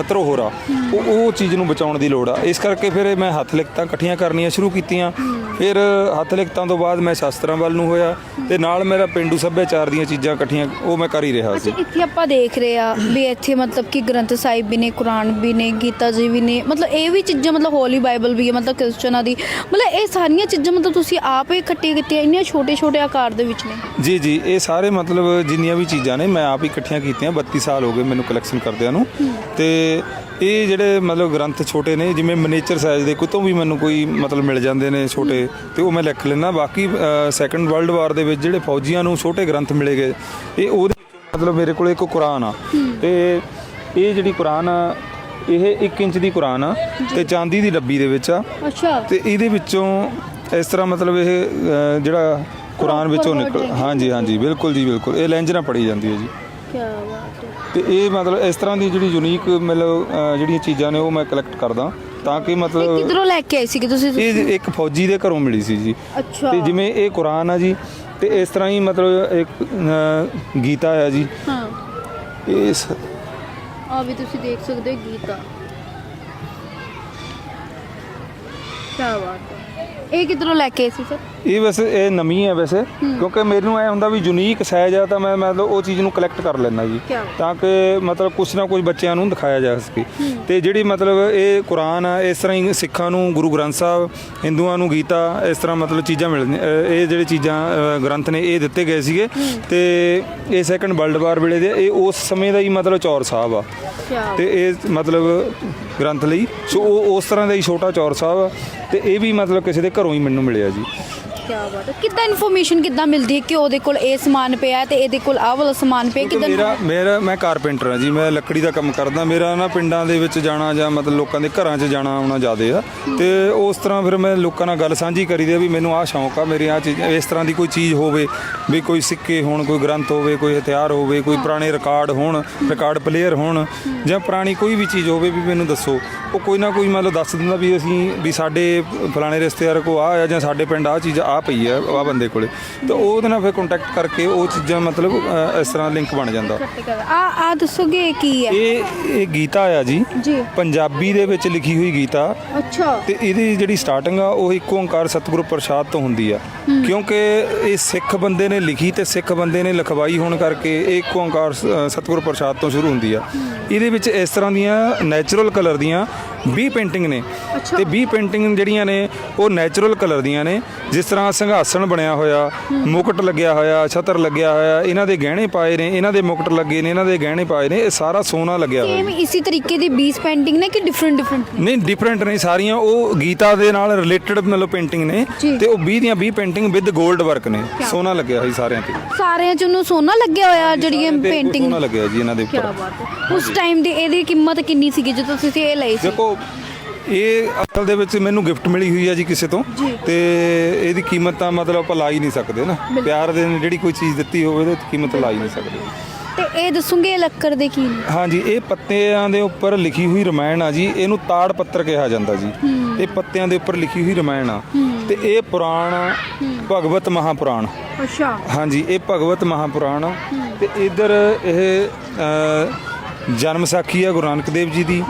Speaker 1: ਧਰੋਹਰਾਂ ਉਹ ਉਹ ਚੀਜ਼ ਨੂੰ ਬਚਾਉਣ ਦੀ ਲੋੜ ਆ। ਇਸ ਕਰਕੇ ਫਿਰ ਮੈਂ ਹੱਥ ਲਿਖਤਾਂ ਇਕੱਠੀਆਂ ਕਰਨੀਆਂ ਸ਼ੁਰੂ ਕੀਤੀਆਂ। ਫਿਰ ਹੱਥ ਲਿਖਤਾਂ ਤੋਂ ਬਾਅਦ ਮੈਂ ਸ਼ਾਸਤਰਾਂ ਵੱਲ ਨੂੰ ਹੋਇਆ ਤੇ ਨਾਲ ਮੇਰਾ ਪਿੰਡੂ ਸੱਭਿਆਚਾਰ ਦੀਆਂ ਚੀਜ਼ਾਂ ਇਕੱਠੀਆਂ ਉਹ ਮੈਂ ਕਰ ਹੀ ਰਿਹਾ ਸੀ।
Speaker 2: ਇੱਥੇ ਆਪਾਂ ਦੇਖ ਰਹੇ ਆ ਵੀ ਇੱਥੇ ਮਤਲਬ ਕਿ ਗ੍ਰੰਥ ਸਾਹਿਬ ਵੀ ਨੇ ਕੁਰਾਨ ਵੀ ਨੇ ਗੀਤਾ ਜੀ ਵੀ ਨੇ ਮਤਲਬ ਇਹ ਵੀ ਚੀਜ਼ਾਂ ਮਤਲਬ ਹੋਲੀ ਬਾਈਬਲ ਵੀ ਹੈ ਮਤਲਬ ਕ੍ਰਿਸਚਨਾਂ ਦੀ। ਮਤਲਬ ਇਹ ਸਾਰੀਆਂ ਚੀਜ਼ਾਂ ਮਤਲਬ ਤੁਸੀਂ ਆਪ ਹੀ ਇਕੱਠੀਆਂ ਕੀਤੀਆਂ ਇੰਨੇ ਛੋਟੇ ਛੋਟੇ ਆਕਾਰ ਦੇ ਵਿੱਚ ਨੇ।
Speaker 1: ਜੀ ਜੀ ਇਹ ਸਾਰੇ ਮਤਲਬ ਜਿੰਨੀਆਂ ਵੀ ਚੀਜ਼ਾਂ ਨੇ ਮੈਂ ਆਪ ਹੀ ਇਕੱਠੀਆਂ ਕੀਤੀਆਂ 32 ਸਾਲ ਹੋ ਗਏ ਮੈਨੂੰ ਕਲੈਕਸ਼ਨ ਕਰਦਿਆਂ ਨੂੰ। ਤੇ ਇਹ ਜਿਹੜੇ ਮਤਲਬ ਗ੍ਰੰਥ ਛੋਟੇ ਨੇ ਜਿਵੇਂ ਮਨੀਚਰ ਸਾਈਜ਼ ਦੇ ਕਿਤੋਂ ਵੀ ਮੈਨੂੰ ਕੋਈ ਮਤਲਬ ਮਿਲ ਜਾਂਦੇ ਨੇ ਛੋਟੇ ਤੇ ਉਹ ਮੈਂ ਲਿਖ ਲੈਣਾ ਬਾਕੀ ਸੈਕੰਡ ਵਰਲਡ ਵਾਰ ਦੇ ਵਿੱਚ ਜਿਹੜੇ ਫੌਜੀਆਂ ਨੂੰ ਛੋਟੇ ਗ੍ਰੰਥ ਮਿਲੇ ਗਏ ਇਹ ਉਹਦੇ ਮਤਲਬ ਮੇਰੇ ਕੋਲ ਇੱਕ ਕੁਰਾਨ ਆ। ਤੇ ਇਹ ਜਿਹੜੀ ਕੁਰਾਨ ਆ ਇਹ 1 ਇੰਚ ਦੀ ਕੁਰਾਨ ਆ ਤੇ ਚਾਂਦੀ ਦੀ ਡੱਬੀ ਦੇ ਵਿੱਚ ਆ।
Speaker 2: ਅੱਛਾ।
Speaker 1: ਤੇ ਇਹਦੇ ਵਿੱਚੋਂ ਇਸ ਤਰ੍ਹਾਂ ਮਤਲਬ ਇਹ ਜਿਹੜਾ ਕੁਰਾਨ ਵਿੱਚੋਂ ਨਿਕਲ ਹਾਂਜੀ ਹਾਂਜੀ ਬਿਲਕੁਲ ਜੀ ਬਿਲਕੁਲ। ਇਹ ਲੈਂਜ ਨਾਲ ਪੜੀ ਜਾਂਦੀ ਹੈ ਜੀ।
Speaker 2: ਕੀ ਬਾਤ ਹੈ।
Speaker 1: ਤੇ ਇਹ ਮਤਲਬ ਇਸ ਤਰ੍ਹਾਂ ਦੀ ਜਿਹੜੀ ਯੂਨੀਕ ਮਤਲਬ ਜਿਹੜੀਆਂ ਚੀਜ਼ਾਂ ਨੇ ਉਹ ਮੈਂ ਕਲੈਕਟ ਕਰਦਾ ਤਾਂ ਕਿ
Speaker 2: ਇਹ
Speaker 1: ਮਤਲਬ
Speaker 2: ਕਿਧਰੋਂ ਲੈ ਕੇ ਆਏ ਸੀ ਤੁਸੀਂ?
Speaker 1: ਇਹ ਇੱਕ ਫੌਜੀ ਦੇ ਘਰੋਂ ਮਿਲੀ ਸੀ ਜੀ।
Speaker 2: ਅੱਛਾ।
Speaker 1: ਤੇ ਜਿਵੇਂ ਇਹ ਕੁਰਾਨ ਆ ਜੀ ਤੇ ਇਸ ਤਰ੍ਹਾਂ ਹੀ ਮਤਲਬ ਇੱਕ ਗੀਤਾ ਆ ਜੀ।
Speaker 2: ਹਾਂ।
Speaker 1: ਇਹ ਸ-
Speaker 2: ਆ ਵੀ ਤੁਸੀਂ ਦੇਖ ਸਕਦੇ ਹੋ ਗੀਤਾ ਕੀ ਬਾਤ ਹੈ ਇਹ ਕਿਧਰੋਂ ਲੈ ਕੇ ਆਏ ਸੀ ਸਰ?
Speaker 1: ਇਹ ਵੈਸੇ ਇਹ ਨਵੀਂ ਹੈ ਵੈਸੇ ਕਿਉਂਕਿ ਮੈਨੂੰ ਐ ਹੁੰਦਾ ਵੀ ਯੂਨੀਕ ਸਾਈਜ਼ ਆ ਤਾਂ ਮੈਂ ਮਤਲਬ ਉਹ ਚੀਜ਼ ਨੂੰ ਕਲੈਕਟ ਕਰ ਲੈਣਾ ਜੀ। ਤਾਂ ਕਿ ਮਤਲਬ ਕੁਛ ਨਾ ਕੁਛ ਬੱਚਿਆਂ ਨੂੰ ਦਿਖਾਇਆ ਜਾ ਸਕੇ। ਤੇ ਜਿਹੜੀ ਮਤਲਬ ਇਹ ਕੁਰਾਨ ਆ ਇਸ ਤਰ੍ਹਾਂ ਹੀ ਸਿੱਖਾਂ ਨੂੰ ਗੁਰੂ ਗ੍ਰੰਥ ਸਾਹਿਬ ਹਿੰਦੂਆਂ ਨੂੰ ਗੀਤਾ ਇਸ ਤਰ੍ਹਾਂ ਮਤਲਬ ਚੀਜ਼ਾਂ ਮਿਲਦੀਆਂ ਅ, ਇਹ ਜਿਹੜੇ ਚੀਜ਼ਾਂ ਗ੍ਰੰਥ ਨੇ ਇਹ ਦਿੱਤੇ ਗਏ ਸੀਗੇ। ਤੇ ਇਹ ਸੈਕੰਡ ਵਰਲਡ ਵਾਰ ਵੇਲੇ ਦੇ ਇਹ ਉਸ ਸਮੇਂ ਦਾ ਹੀ ਮਤਲਬ ਚੌਰ ਸਾਹਿਬ ਆ। ਤੇ ਇਹ ਮਤਲਬ ਗ੍ਰੰਥ ਲਈ। ਸੋ ਉਹ ਉਸ ਤਰ੍ਹਾਂ ਦਾ ਹੀ ਛੋਟਾ ਚੌਰ ਸਾਹਿਬ ਤੇ ਇਹ ਵੀ ਮਤਲਬ ਕਿਸੇ ਦੇ ਘਰੋਂ ਹੀ ਮੈਨੂੰ ਮਿਲਿਆ ਜੀ।
Speaker 2: ਕੀ ਬਾਤ ਹੈ। ਕਿੱਦਾਂ ਇਨਫੋਰਮੇਸ਼ਨ ਕਿੱਦਾਂ ਮਿਲਦੀ ਹੈ ਕਿ ਉਹਦੇ ਕੋਲ ਇਹ ਸਮਾਨ ਪਿਆ ਤੇ ਇਹਦੇ ਕੋਲ ਆਹ ਵਾਲਾ ਸਮਾਨ ਪਿਆ
Speaker 1: ਕਿਉਂਕਿ
Speaker 2: ਕਿੱਦਾਂ
Speaker 1: ਮੇਰਾ ਮੇਰਾ ਮੈਂ ਕਾਰਪੈਂਟਰ ਹਾਂ ਜੀ ਮੈਂ ਲੱਕੜੀ ਦਾ ਕੰਮ ਕਰਦਾ। ਮੇਰਾ ਨਾ ਪਿੰਡਾਂ ਦੇ ਵਿੱਚ ਜਾਣਾ ਜਾਂ ਮਤਲਬ ਲੋਕਾਂ ਦੇ ਘਰਾਂ 'ਚ ਜਾਣਾ ਆਉਣਾ ਜ਼ਿਆਦੇ ਆ। ਤੇ ਉਸ ਤਰ੍ਹਾਂ ਫਿਰ ਮੈਂ ਲੋਕਾਂ ਨਾਲ ਗੱਲ ਸਾਂਝੀ ਕਰੀਦੀ ਆ ਵੀ ਮੈਨੂੰ ਆਹ ਸ਼ੌਂਕ ਆ ਮੇਰੀ ਆਹ ਚੀਜ਼ ਇਸ ਤਰ੍ਹਾਂ ਦੀ ਕੋਈ ਚੀਜ਼ ਹੋਵੇ ਵੀ ਕੋਈ ਸਿੱਕੇ ਹੋਣ ਕੋਈ ਗ੍ਰੰਥ ਹੋਵੇ ਕੋਈ ਹਥਿਆਰ ਹੋਵੇ ਕੋਈ ਪੁਰਾਣੇ ਰਿਕਾਰਡ ਹੋਣ ਰਿਕਾਰਡ ਪਲੇਅਰ ਹੋਣ ਜਾਂ ਪੁਰਾਣੀ ਕੋਈ ਵੀ ਚੀਜ਼ ਹੋਵੇ ਵੀ ਮੈਨੂੰ ਦੱਸੋ। ਉਹ ਕੋਈ ਨਾ ਕੋਈ ਮਤਲਬ ਦੱਸ ਦਿੰਦਾ ਵੀ ਅਸੀਂ ਵੀ ਸਾਡੇ ਫਲਾਣੇ ਰਿਸ਼ਤੇਦਾਰ ਕੋ ਆ ਆ ਜਾਂ ਸਾਡੇ ਪਿੰਡ ਆ ਚੀਜ਼ ਆ ਪਈ ਆ ਆ ਬੰਦੇ ਕੋਲੇ। ਤਾਂ ਉਹਦੇ ਨਾਲ ਫਿਰ ਕੰਟੈਕਟ ਕਰਕੇ ਉਹ ਚੀਜ਼ਾਂ ਮਤਲਬ ਅ, ਇਸ ਤਰ੍ਹਾਂ ਲਿੰਕ ਬਣ ਜਾਂਦਾ।
Speaker 2: ਆ ਆ ਦੱਸੋਗੇ ਇਹ ਕੀ ਹੈ?
Speaker 1: ਇਹ ਇਹ ਗੀਤਾ ਆ ਜੀ।
Speaker 2: ਜੀ।
Speaker 1: ਪੰਜਾਬੀ ਦੇ ਵਿੱਚ ਲਿਖੀ ਹੋਈ ਗੀਤਾ।
Speaker 2: ਅੱਛਾ।
Speaker 1: ਤੇ ਇਹਦੀ ਜਿਹੜੀ ਸਟਾਰਟਿੰਗ ਆ ਉਹ ਇੱਕ ਓੰਕਾਰ ਸਤਿਗੁਰੂ ਪ੍ਰਸਾਦ ਤੋਂ ਹੁੰਦੀ ਆ। ਕਿਉਂਕਿ ਇਹ ਸਿੱਖ ਬੰਦੇ ਨੇ ਲਿਖੀ ਤੇ ਸਿੱਖ ਬੰਦੇ ਨੇ ਲਿਖਵਾਈ ਹੋਣ ਕਰਕੇ ਇਹ ਇੱਕ ਓੰਕਾਰ ਸ- ਸਤਿਗੁਰੂ ਪ੍ਰਸਾਦ ਤੋਂ ਸ਼ੁਰੂ ਹੁੰਦੀ ਆ। ਇਹਦੇ ਵਿੱਚ ਇਸ ਤਰ੍ਹਾਂ ਦੀਆਂ ਨੈਚੁਰਲ ਕਲਰ ਦੀਆਂ 20 ਪੇਂਟਿੰਗ ਨੇ।
Speaker 2: ਅੱਛਾ।
Speaker 1: ਤੇ 20 ਪੇਂਟਿੰਗ ਜਿਹੜੀਆਂ ਨੇ ਉਹ ਨੈਚੁਰਲ ਕਲਰ ਦੀਆਂ ਨੇ। ਜਿਸ ਤਰ੍ਹਾਂ ਸਿੰਘਾਸਣ ਬਣਿਆ ਹੋਇਆ ਮੁਕਟ ਲੱਗਿਆ ਹੋਇਆ ਛਤਰ ਲੱਗਿਆ ਹੋਇਆ ਇਹਨਾਂ ਦੇ ਗਹਿਣੇ ਪਾਏ ਨੇ ਇਹਨਾਂ ਦੇ ਮੁਕਟ ਲੱਗੇ ਨੇ ਇਹਨਾਂ ਦੇ ਗਹਿਣੇ ਪਾਏ ਨੇ ਇਹ ਸਾਰਾ ਸੋਨਾ ਲੱਗਿਆ ਹੋਇਆ।
Speaker 2: ਸੇਮ ਇਸੇ ਤਰੀਕੇ ਦੀ 20 ਪੈਂਟਿੰਗ ਨੇ ਕਿ ਡਿਫਰੈਂਟ ਡਿਫਰੈਂਟ
Speaker 1: ਨਹੀਂ ਡਿਫਰੈਂਟ ਨਹੀਂ ਸਾਰੀਆਂ ਉਹ ਗੀਤਾ ਦੇ ਨਾਲ ਰਿਲੇਟਡ ਮਤਲਬ ਪੇਂਟਿੰਗ ਨੇ
Speaker 2: ਜੀ।
Speaker 1: ਤੇ ਉਹ 20 ਦੀਆਂ 20 ਪੇਂਟਿੰਗ ਵਿਦ 골ਡ ਵਰਕ ਨੇ ਸੋਨਾ ਲੱਗਿਆ ਹੋਈ ਸਾਰਿਆਂ ਤੇ।
Speaker 2: ਸਾਰਿਆਂ ਚ ਉਹਨੂੰ ਸੋਨਾ ਲੱਗਿਆ ਹੋਇਆ ਜਿਹੜੀਆਂ
Speaker 1: ਤੇ
Speaker 2: ਪੇਂਟਿੰਗ
Speaker 1: ਸੋਨਾ ਲੱਗਿਆ ਜੀ ਇਹਨਾਂ ਦੇ
Speaker 2: ਕੀ
Speaker 1: ਉੱਪਰ
Speaker 2: ਬਾਤ ਹੈ। ਉਸ ਟਾਈਮ ਦੀ ਇਹਦੀ ਕੀਮਤ ਕਿੰਨੀ ਸੀਗੀ ਜਦੋਂ ਤੁਸੀਂ ਇਹ ਲਈ ਸੀ?
Speaker 1: ਦੇਖੋ ਇਹ ਅਸਲ ਦੇ ਵਿੱਚ ਮੈਨੂੰ ਗਿਫਟ ਮਿਲੀ ਹੋਈ ਹੈ ਜੀ ਕਿਸੇ ਤੋਂ। ਤੇ ਇਹਦੀ ਕੀਮਤ ਤਾਂ ਮਤਲਬ ਆਪਾਂ ਲਾ ਹੀ ਨਹੀਂ ਸਕਦੇ ਨਾ। ਪਿਆਰ ਦੇ ਜਿਹੜੀ ਕੋਈ ਚੀਜ਼ ਦਿੱਤੀ ਹੋਵੇ ਉਹਦੀ ਕੀਮਤ ਲਾ ਹੀ ਨਹੀਂ ਸਕਦੇ।
Speaker 2: ਤੇ ਇਹ ਦੱਸੋਗੇ ਲੱਕੜ ਦੇ ਕੀ ਨੇ?
Speaker 1: ਹਾਂਜੀ ਇਹ ਪੱਤਿਆਂ ਦੇ ਉੱਪਰ ਲਿਖੀ ਹੋਈ ਰਮਾਇਣ ਆ ਜੀ। ਇਹਨੂੰ ਤਾੜ ਪੱਤਰ ਕਿਹਾ ਜਾਂਦਾ ਜੀ। ਇਹ ਪੱਤਿਆਂ ਦੇ ਉੱਪਰ ਲਿਖੀ ਹੋਈ ਰਮਾਇਣ ਆ। ਤੇ ਇਹ ਪੁਰਾਣ ਆ, ਭਗਵਤ ਮਹਾਪੁਰਾਣ।
Speaker 2: ਅੱਛਾ।
Speaker 1: ਹਾਂਜੀ ਇਹ ਭਗਵਤ ਮਹਾਪੁਰਾਣ। ਆ ਤੇ ਇਧਰ ਇਹ ਜਨਮ ਸਾਖੀ ਆ ਗੁਰੂ ਨਾਨਕ ਦੇਵ ਜੀ ਦੀ।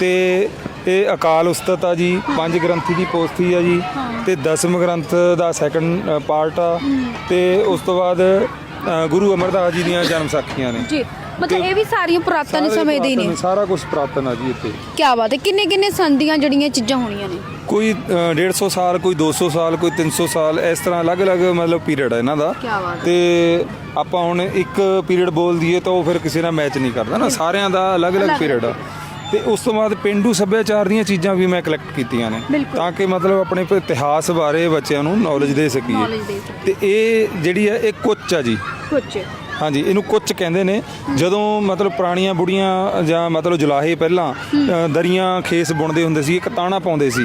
Speaker 1: ਤੇ ਇਹ ਅਕਾਲ ਉਸਤਤ ਆ ਜੀ ਪੰਜ ਗ੍ਰੰਥੀ ਦੀ ਪੋਥੀ ਆ ਜੀ ਤੇ ਦਸਮ ਗ੍ਰੰਥ ਦਾ ਸੈਕੰਡ ਪਾਰਟ ਆ ਤੇ ਉਸ ਤੋਂ ਬਾਅਦ ਗੁਰੂ ਅਮਰਦਾਸ ਜੀ ਦੀਆਂ ਜਨਮ ਸਾਖੀਆਂ ਨੇ।
Speaker 2: ਜੀ ਮਤਲਬ ਇਹ ਵੀ ਸਾਰੀਆਂ ਪੁਰਾਤਨ ਸਮੇਂ ਦੇ ਨੇ।
Speaker 1: ਸਾਰਾ ਕੁਝ ਪੁਰਾਤਨ ਆ ਜੀ ਇੱਥੇ।
Speaker 2: ਕੀ ਬਾਤ ਹੈ ਕਿੰਨੇ ਕਿੰਨੇ ਸੰਨ ਦੀਆਂ ਜਿਹੜੀਆਂ ਚੀਜ਼ਾਂ ਹੋਣੀਆਂ ਨੇ?
Speaker 1: ਕੋਈ ਅ, 150 ਸਾਲ ਕੋਈ 200 ਸਾਲ ਕੋਈ 300 ਸਾਲ ਇਸ ਤਰ੍ਹਾਂ ਅਲੱਗ-ਅਲੱਗ ਮਤਲਬ ਪੀਰੀਅਡ ਹੈ ਇਹਨਾਂ ਦਾ। ਤੇ ਆਪਾਂ ਹੁਣ ਇੱਕ ਪੀਰੀਅਡ ਬੋਲ ਦਈਏ ਤਾਂ ਉਹ ਫਿਰ ਕਿਸੇ ਨਾਲ ਮੈਚ ਨਹੀਂ ਕਰਦਾ ਨਾ ਸਾਰਿਆਂ ਦਾ ਅਲੱਗ-ਅਲੱਗ ਪੀਰੀਅਡ ਆ। ਤੇ ਉਸ ਤੋਂ ਬਾਅਦ ਪਿੰਡੂ ਸੱਭਿਆਚਾਰ ਦੀਆਂ ਚੀਜ਼ਾਂ ਵੀ ਮੈਂ ਕਲੈਕਟ ਕੀਤੀਆਂ ਨੇ। ਤਾਂ ਕਿ ਮਤਲਬ ਆਪਣੇ ਇਤਿਹਾਸ ਬਾਰੇ ਬੱਚਿਆਂ ਨੂੰ ਨੌਲੇਜ ਦੇ ਸਕੀਏ। ਤੇ ਇਹ ਜਿਹੜੀ ਹੈ ਇਹ ਕੁੱਚ ਆ ਜੀ।
Speaker 2: ਕੁਝ
Speaker 1: ਹਾਂਜੀ ਇਹਨੂੰ ਕੁੱਚ ਕਹਿੰਦੇ ਨੇ। ਜਦੋਂ ਮਤਲਬ ਪੁਰਾਣੀਆਂ ਬੁੜੀਆਂ ਜਾਂ ਮਤਲਬ ਜੁਲਾਹੇ ਪਹਿਲਾਂ ਦਰੀਆਂ ਖੇਸ ਬੁਣਦੇ ਹੁੰਦੇ ਸੀ ਇੱਕ ਤਾਣਾ ਪਾਉਂਦੇ ਸੀ।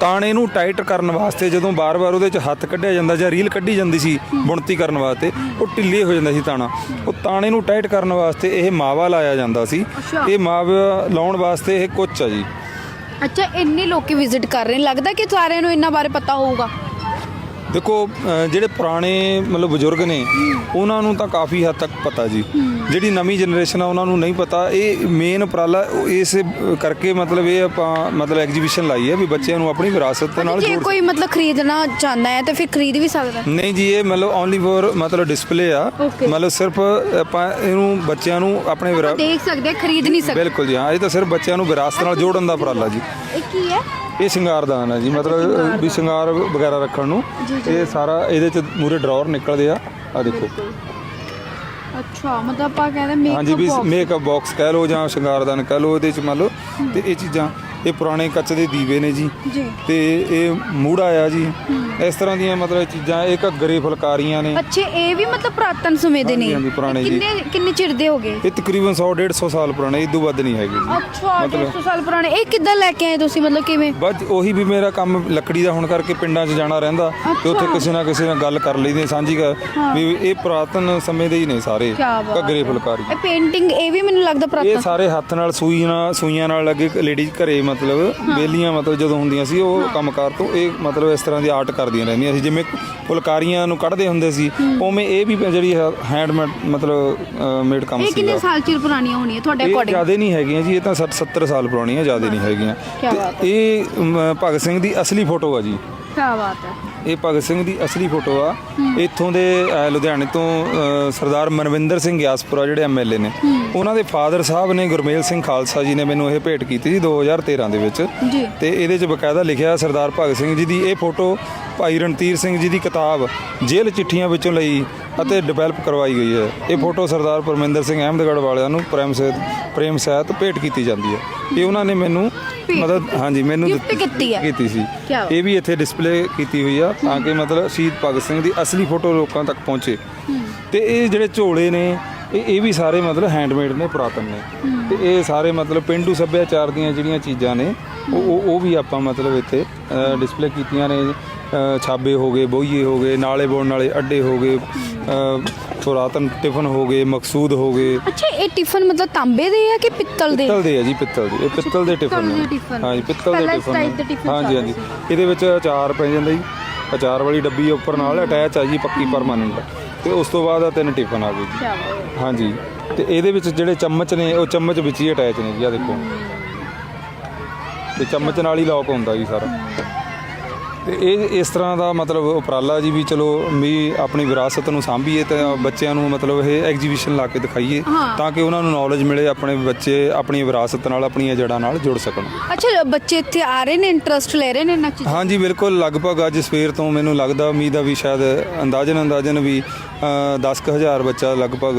Speaker 1: ਤਾਣੇ ਨੂੰ ਟਾਈਟ ਕਰਨ ਵਾਸਤੇ ਜਦੋਂ ਬਾਰ-ਬਾਰ ਉਹਦੇ 'ਚ ਹੱਥ ਕੱਢਿਆ ਜਾਂਦਾ ਜਾਂ ਰੀਲ ਕੱਢੀ ਜਾਂਦੀ ਸੀ ਬੁਣਤੀ ਕਰਨ ਵਾਸਤੇ ਉਹ ਢਿੱਲੇ ਹੋ ਜਾਂਦਾ ਸੀ ਤਾਣਾ। ਉਹ ਤਾਣੇ ਨੂੰ ਟਾਈਟ ਕਰਨ ਵਾਸਤੇ ਇਹ ਮਾਵਾ ਲਾਇਆ ਜਾਂਦਾ ਸੀ। ਇਹ ਮਾਵਾ ਲਾਉਣ ਵਾਸਤੇ ਇਹ ਕੁੱਚ ਆ ਜੀ।
Speaker 2: ਅੱਛਾ ਇੰਨੇ ਲੋਕੀ ਵਿਜ਼ਿਟ ਕਰ ਰਹੇ ਨੇ। ਲੱਗਦਾ ਕਿ ਸਾਰਿਆਂ ਨੂੰ ਇਹਨਾਂ ਬਾਰੇ ਪਤਾ ਹੋਊਗਾ।
Speaker 1: ਦੇਖੋ ਜਿਹੜੇ ਪੁਰਾਣੇ ਮਤਲਬ ਬਜ਼ੁਰਗ ਨੇ ਉਹਨਾਂ ਨੂੰ ਤਾਂ ਕਾਫੀ ਹੱਦ ਤੱਕ ਪਤਾ ਜੀ। ਜਿਹੜੀ ਨਵੀਂ ਜਨਰੇਸ਼ਨ ਆ ਉਹਨਾਂ ਨੂੰ ਨਹੀਂ ਪਤਾ। ਇਹ ਮੇਨ ਉਪਰਾਲਾ ਇਸ ਕਰਕੇ ਮਤਲਬ ਇਹ ਆਪਾਂ ਮਤਲਬ ਐਗਜੀਬਿਸ਼ਨ ਲਾਈ ਹੈ ਵੀ ਬੱਚਿਆਂ ਨੂੰ ਆਪਣੀ ਵਿਰਾਸਤ ਦੇ ਨਾਲ
Speaker 2: ਜੇ
Speaker 1: ਜੋੜ
Speaker 2: ਕੋਈ ਮਤਲਬ ਖਰੀਦਣਾ ਚਾਹੁੰਦਾ ਹੈ ਤਾਂ ਫਿਰ ਖਰੀਦ ਵੀ ਸਕਦਾ।
Speaker 1: ਨਹੀਂ ਜੀ ਇਹ ਮਤਲਬ ਓਨਲੀ ਫॉर ਮਤਲਬ ਡਿਸਪਲੇ ਆ. ਮਤਲਬ ਸਿਰਫ ਆਪਾਂ ਇਹਨੂੰ ਬੱਚਿਆਂ ਨੂੰ ਆਪਣੇ ਵਿਰਾ-
Speaker 2: ਦੇਖ ਸਕਦੇ ਖਰੀਦ ਨਹੀਂ ਸਕਦੇ।
Speaker 1: ਬਿਲਕੁਲ ਜੀ ਹਾਂ ਇਹ ਤਾਂ ਸਿਰਫ ਬੱਚਿਆਂ ਨੂੰ ਵਿਰਾਸਤ ਨਾਲ ਜੋੜਨ ਦਾ ਉਪਰਾਲਾ ਜੀ।
Speaker 2: ਇਹ ਕੀ ਹੈ?
Speaker 1: ਇਹ ਸ਼ਿੰਗਾਰਦਾਨ ਹੈ ਜੀ ਮਤਲਬ ਵੀ ਸ਼ਿੰਗਾਰ ਵਗੈਰਾ ਰੱਖਣ ਨੂੰ। ਇਹ ਸਾਰਾ ਇਹਦੇ ਚ ਮੂਰੇ ਡਰਾਅਰ ਨਿਕਲਦੇ ਆ। ਆ ਦੇਖੋ।
Speaker 2: ਅੱਛਾ ਮਤਲਬ ਆਪਾਂ ਕਹਿੰਦੇ ਮੇਕਅਪ
Speaker 1: ਹਾਂਜੀ ਵੀ ਮੇਕਅਪ ਬਾਕਸ ਕਹਿ ਲਓ ਜਾਂ ਸ਼ਿੰਗਾਰਦਾਨ ਕਹਿ ਲਓ ਇਹਦੇ ਚ ਮੰਨ ਲਓ। ਤੇ ਇਹ ਚੀਜ਼ਾਂ ਇਹ ਪੁਰਾਣੇ ਕੱਚ ਦੇ ਦੀਵੇ ਨੇ ਜੀ।
Speaker 2: ਜੀ।
Speaker 1: ਤੇ ਇਹ ਮੂੜਾ ਆ ਜੀ। ਇਸ ਤਰ੍ਹਾਂ ਦੀਆਂ ਮਤਲਬ ਚੀਜ਼ਾਂ ਇਹ ਘੱਗਰੇ ਫੁਲਕਾਰੀਆਂ ਨੇ।
Speaker 2: ਅੱਛੇ ਇਹ ਵੀ ਮਤਲਬ ਪੁਰਾਤਨ ਸਮੇਂ ਦੇ ਨੇ।
Speaker 1: ਹਾਂਜੀ, ਹਾਂਜੀ, ਪੁਰਾਣੇ ਜੀ।
Speaker 2: ਕਿੰਨੇ ਕਿੰਨੇ ਚਿਰ ਦੇ ਹੋ ਗਏ?
Speaker 1: ਇਹ ਤਕਰੀਬਨ 100 150 ਸਾਲ ਪੁਰਾਣੇ ਇਹ ਤੋਂ ਵੱਧ ਨਹੀਂ ਹੈਗੇ ਜੀ।
Speaker 2: ਅੱਛਾ
Speaker 1: ਮਤਲਬ-
Speaker 2: 150 ਸਾਲ ਪੁਰਾਣੇ। ਇਹ ਕਿੱਦਾਂ ਲੈ ਕੇ ਆਏ ਤੁਸੀਂ ਮਤਲਬ ਕਿਵੇਂ?
Speaker 1: ਬਸ ਉਹੀ ਵੀ ਮੇਰਾ ਕੰਮ ਲੱਕੜੀ ਦਾ ਹੋਣ ਕਰਕੇ ਪਿੰਡਾਂ 'ਚ ਜਾਣਾ ਰਹਿੰਦਾ ਤੇ ਉੱਥੇ
Speaker 2: ਅੱਛਾ।
Speaker 1: ਕਿਸੇ ਨਾ ਕਿਸੇ ਨਾਲ ਗੱਲ ਕਰ ਲਈਦੀ ਸਾਂਝੀ ਕਰ। ਵੀ ਇਹ ਪੁਰਾਤਨ ਸਮੇਂ ਦੇ ਹੀ ਨੇ ਸਾਰੇ
Speaker 2: ਕਿਆ ਬਾਤ
Speaker 1: ਘੱਗਰੇ ਫੁਲਕਾਰੀ।
Speaker 2: ਇਹ ਪੇਂਟਿੰਗ ਇਹ ਵੀ ਮੈਨੂੰ ਲੱਗਦਾ
Speaker 1: ਇਹ
Speaker 2: ਪੁਰਾਤਨ।
Speaker 1: ਸਾਰੇ ਹੱਥ ਨਾਲ ਸੂਈ ਨਾਲ ਸੂਈਆਂ ਨਾਲ ਲੱਗੇ ਲੇਡੀਜ਼ ਘਰੇ ਮਤਲਬ ਵੇਲੀਆਂ ਮਤਲਬ ਜਦੋਂ ਹੁੰਦੀਆਂ ਸੀ ਉਹ ਕੰਮਕਾਰ ਤੋਂ ਇਹ ਮਤਲਬ ਇਸ ਤਰ੍ਹਾਂ ਦੀ ਆਰਟ ਕਰਦੀਆਂ ਰਹਿੰਦੀਆਂ ਸੀ। ਜਿਵੇਂ ਫੁਲਕਾਰੀਆਂ ਨੂੰ ਕੱਢਦੇ ਹੁੰਦੇ ਸੀ ਉਵੇਂ ਇਹ ਵੀ ਜਿਹੜੀ ਹੈਂਡਮੇਡ ਮਤਲਬ ਮੇਡ ਕੰਮ
Speaker 2: ਇਹ ਕਿੰਨੇ ਸਾਲ ਚਿਰ ਪੁਰਾਣੀਆਂ ਹੋਣੀਆਂ ਤੁਹਾਡੇ ਅਕੋਰਡਿੰਗ
Speaker 1: ਜ਼ਿਆਦਾ ਨਹੀਂ ਹੈਗੀਆਂ ਜੀ ਇਹ ਤਾਂ 60 70 ਸਾਲ ਪੁਰਾਣੀਆਂ ਜ਼ਿਆਦਾ ਨਹੀਂ ਹੈਗੀਆਂ। ਇਹ ਭਗਤ ਸਿੰਘ ਦੀ ਅਸਲੀ ਫੋਟੋ ਆ ਜੀ।
Speaker 2: ਕੀ ਬਾਤ ਹੈ।
Speaker 1: ਇਹ ਭਗਤ ਸਿੰਘ ਦੀ ਅਸਲੀ ਫੋਟੋ ਆ। ਇੱਥੋਂ ਦੇ ਲੁਧਿਆਣੇ ਤੋਂ ਸਰਦਾਰ ਮਨਵਿੰਦਰ ਸਿੰਘ ਗਿਆਸਪੁਰਾ ਜਿਹੜੇ ਐਮਐਲਏ ਨੇ ਉਹਨਾਂ ਦੇ ਫਾਦਰ ਸਾਹਿਬ ਨੇ ਗੁਰਮੇਲ ਸਿੰਘ ਖਾਲਸਾ ਜੀ ਨੇ ਮੈਨੂੰ ਇਹ ਭੇਟ ਕੀਤੀ ਸੀ 2013 ਦੇ ਵਿੱਚ। ਤੇ ਇਹਦੇ 'ਚ ਬਕਾਇਦਾ ਲਿਖਿਆ ਸਰਦਾਰ ਭਗਤ ਸਿੰਘ ਜੀ ਦੀ ਇਹ ਫੋਟੋ ਭਾਈ ਰਣਧੀਰ ਸਿੰਘ ਜੀ ਦੀ ਕਿਤਾਬ ਜੇਲ੍ਹ ਚਿੱਠੀਆਂ ਵਿੱਚੋਂ ਲਈ ਅਤੇ ਡਿਵੈਲਪ ਕਰਵਾਈ ਗਈ ਹੈ। ਇਹ ਫੋਟੋ ਸਰਦਾਰ ਪਰਮਿੰਦਰ ਸਿੰਘ ਅਹਿਮਦਗੜ੍ਹ ਵਾਲਿਆਂ ਨੂੰ ਪ੍ਰੇਮ ਸਹਿਤ ਪ੍ਰੇਮ ਸਹਿਤ ਭੇਟ ਕੀਤੀ ਜਾਂਦੀ ਹੈ। ਇਹ ਉਹਨਾਂ ਨੇ ਮੈਨੂੰ ਮਦਦ ਹਾਂਜੀ ਮੈਨੂੰ ਦਿੱਤੀ
Speaker 2: ਕੀਤੀ
Speaker 1: ਸੀ। ਇਹ ਵੀ ਇੱਥੇ ਡਿਸਪਲੇ ਕੀਤੀ ਹੋਈ ਆ। ਤਾਂ ਕਿ ਮਤਲਬ ਸ਼ਹੀਦ ਭਗਤ ਸਿੰਘ ਦੀ ਅਸਲੀ ਫੋਟੋ ਲੋਕਾਂ ਤੱਕ ਪਹੁੰਚੇ। ਤੇ ਇਹ ਜਿਹੜੇ ਝੋਲੇ ਨੇ, ਇਹ ਇਹ ਵੀ ਸਾਰੇ ਮਤਲਬ ਹੈਂਡਮੇਡ ਨੇ, ਪੁਰਾਤਨ ਨੇ। ਤੇ ਇਹ ਸਾਰੇ ਮਤਲਬ ਪਿੰਡੂ ਸੱਭਿਆਚਾਰ ਦੀਆਂ ਜਿਹੜੀਆਂ ਚੀਜ਼ਾਂ ਨੇ ਉਹ ਉਹ ਉਹ ਵੀ ਆਪਾਂ ਮਤਲਬ ਇੱਥੇ ਡਿਸਪਲੇ ਕੀਤੀਆਂ ਨੇ ਅ, ਛਾਬੇ ਹੋ ਗਏ ਬੋਈਏ ਹੋ ਗਏ ਨਾਲੇ ਬੋਣ ਵਾਲੇ ਅੱਡੇ ਹੋ ਗਏ ਪੁਰਾਤਨ ਟਿਫਨ ਹੋ ਗਏ ਮਕਸੂਦ ਹੋ ਗਏ।
Speaker 2: ਅੱਛਾ ਇਹ ਟਿਫਨ ਮਤਲਬ ਤਾਂਬੇ ਦੇ ਆ ਕਿ ਪਿੱਤਲ ਦੇ?
Speaker 1: ਪਿੱਤਲ ਦੇ ਆ ਜੀ ਪਿੱਤਲ ਦੇ। ਇਹ ਪਿੱਤਲ ਦੇ ਟਿਫਨ
Speaker 2: ਪਿੱਤਲ ਦੇ
Speaker 1: ਨੇ
Speaker 2: ਟਿਫਨ।
Speaker 1: ਹਾਂਜੀ ਪਿੱਤਲ ਦੇ
Speaker 2: ਪਹਿਲਾਂ ਇਸ
Speaker 1: ਟਿਫਨ
Speaker 2: type ਦੇ। ਟਿਫਨ
Speaker 1: ਹਾਂਜੀ ਹਾਂਜੀ।
Speaker 2: ਚੱਲਦੇ
Speaker 1: ਇਹਦੇ ਵਿੱਚ ਅਚਾਰ ਪੈ ਜਾਂਦਾ ਜੀ ਅਚਾਰ ਵਾਲੀ ਡੱਬੀ ਉੱਪਰ ਨਾਲ ਅਟੈਚ ਆ ਜੀ ਪੱਕੀ ਪਰਮਾਨੈਂਟ ਤੇ ਉਸ ਤੋਂ ਬਾਅਦ ਆ ਤਿੰਨ ਟਿਫਨ ਆ ਗਏ ਜੀ। ਹਾਂਜੀ। ਤੇ ਇਹਦੇ ਵਿੱਚ ਜਿਹੜੇ ਚਮਚ ਨੇ ਉਹ ਚਮਚ ਵਿੱਚ ਹੀ ਅਟੈਚ ਨੇ ਜੀ ਆ ਦੇਖੋ। ਤੇ ਚਮਚ ਨਾਲ ਹੀ ਲੌਕ ਹੁੰਦਾ ਜੀ ਸਾਰਾ। ਤੇ ਇਹ ਇਸ ਤਰ੍ਹਾਂ ਦਾ ਮਤਲਬ ਉਪਰਾਲਾ ਜੀ ਵੀ ਚਲੋ ਵੀ ਆਪਣੀ ਵਿਰਾਸਤ ਨੂੰ ਸਾਂਭੀਏ ਤੇ ਬੱਚਿਆਂ ਨੂੰ ਮਤਲਬ ਇਹ ਐਗਜੀਬਿਸ਼ਨ ਲਾ ਕੇ ਦਿਖਾਈਏ। ਤਾਂ ਕਿ ਉਹਨਾਂ ਨੂੰ ਨੌਲੇਜ ਮਿਲੇ ਆਪਣੇ ਬੱਚੇ ਆਪਣੀ ਵਿਰਾਸਤ ਨਾਲ ਆਪਣੀਆਂ ਜੜ੍ਹਾਂ ਨਾਲ ਜੁੜ ਸਕਣ।
Speaker 2: ਅੱਛਾ ਬੱਚੇ ਇੱਥੇ ਆ ਰਹੇ ਨੇ ਇੰਟਰਸਟ ਲੈ ਰਹੇ ਨੇ ਇਹਨਾਂ ਚੀਜ਼ਾਂ?
Speaker 1: ਹਾਂਜੀ ਬਿਲਕੁਲ। ਲਗਭਗ ਅੱਜ ਸਵੇਰ ਤੋਂ ਮੈਨੂੰ ਲੱਗਦਾ ਉਮੀਦ ਆ ਵੀ ਸ਼ਾਇਦ ਅੰਦਾਜ਼ਨ ਅੰਦਾਜ਼ਨ ਵੀ 10000 ਬੱਚਾ ਲਗਭਗ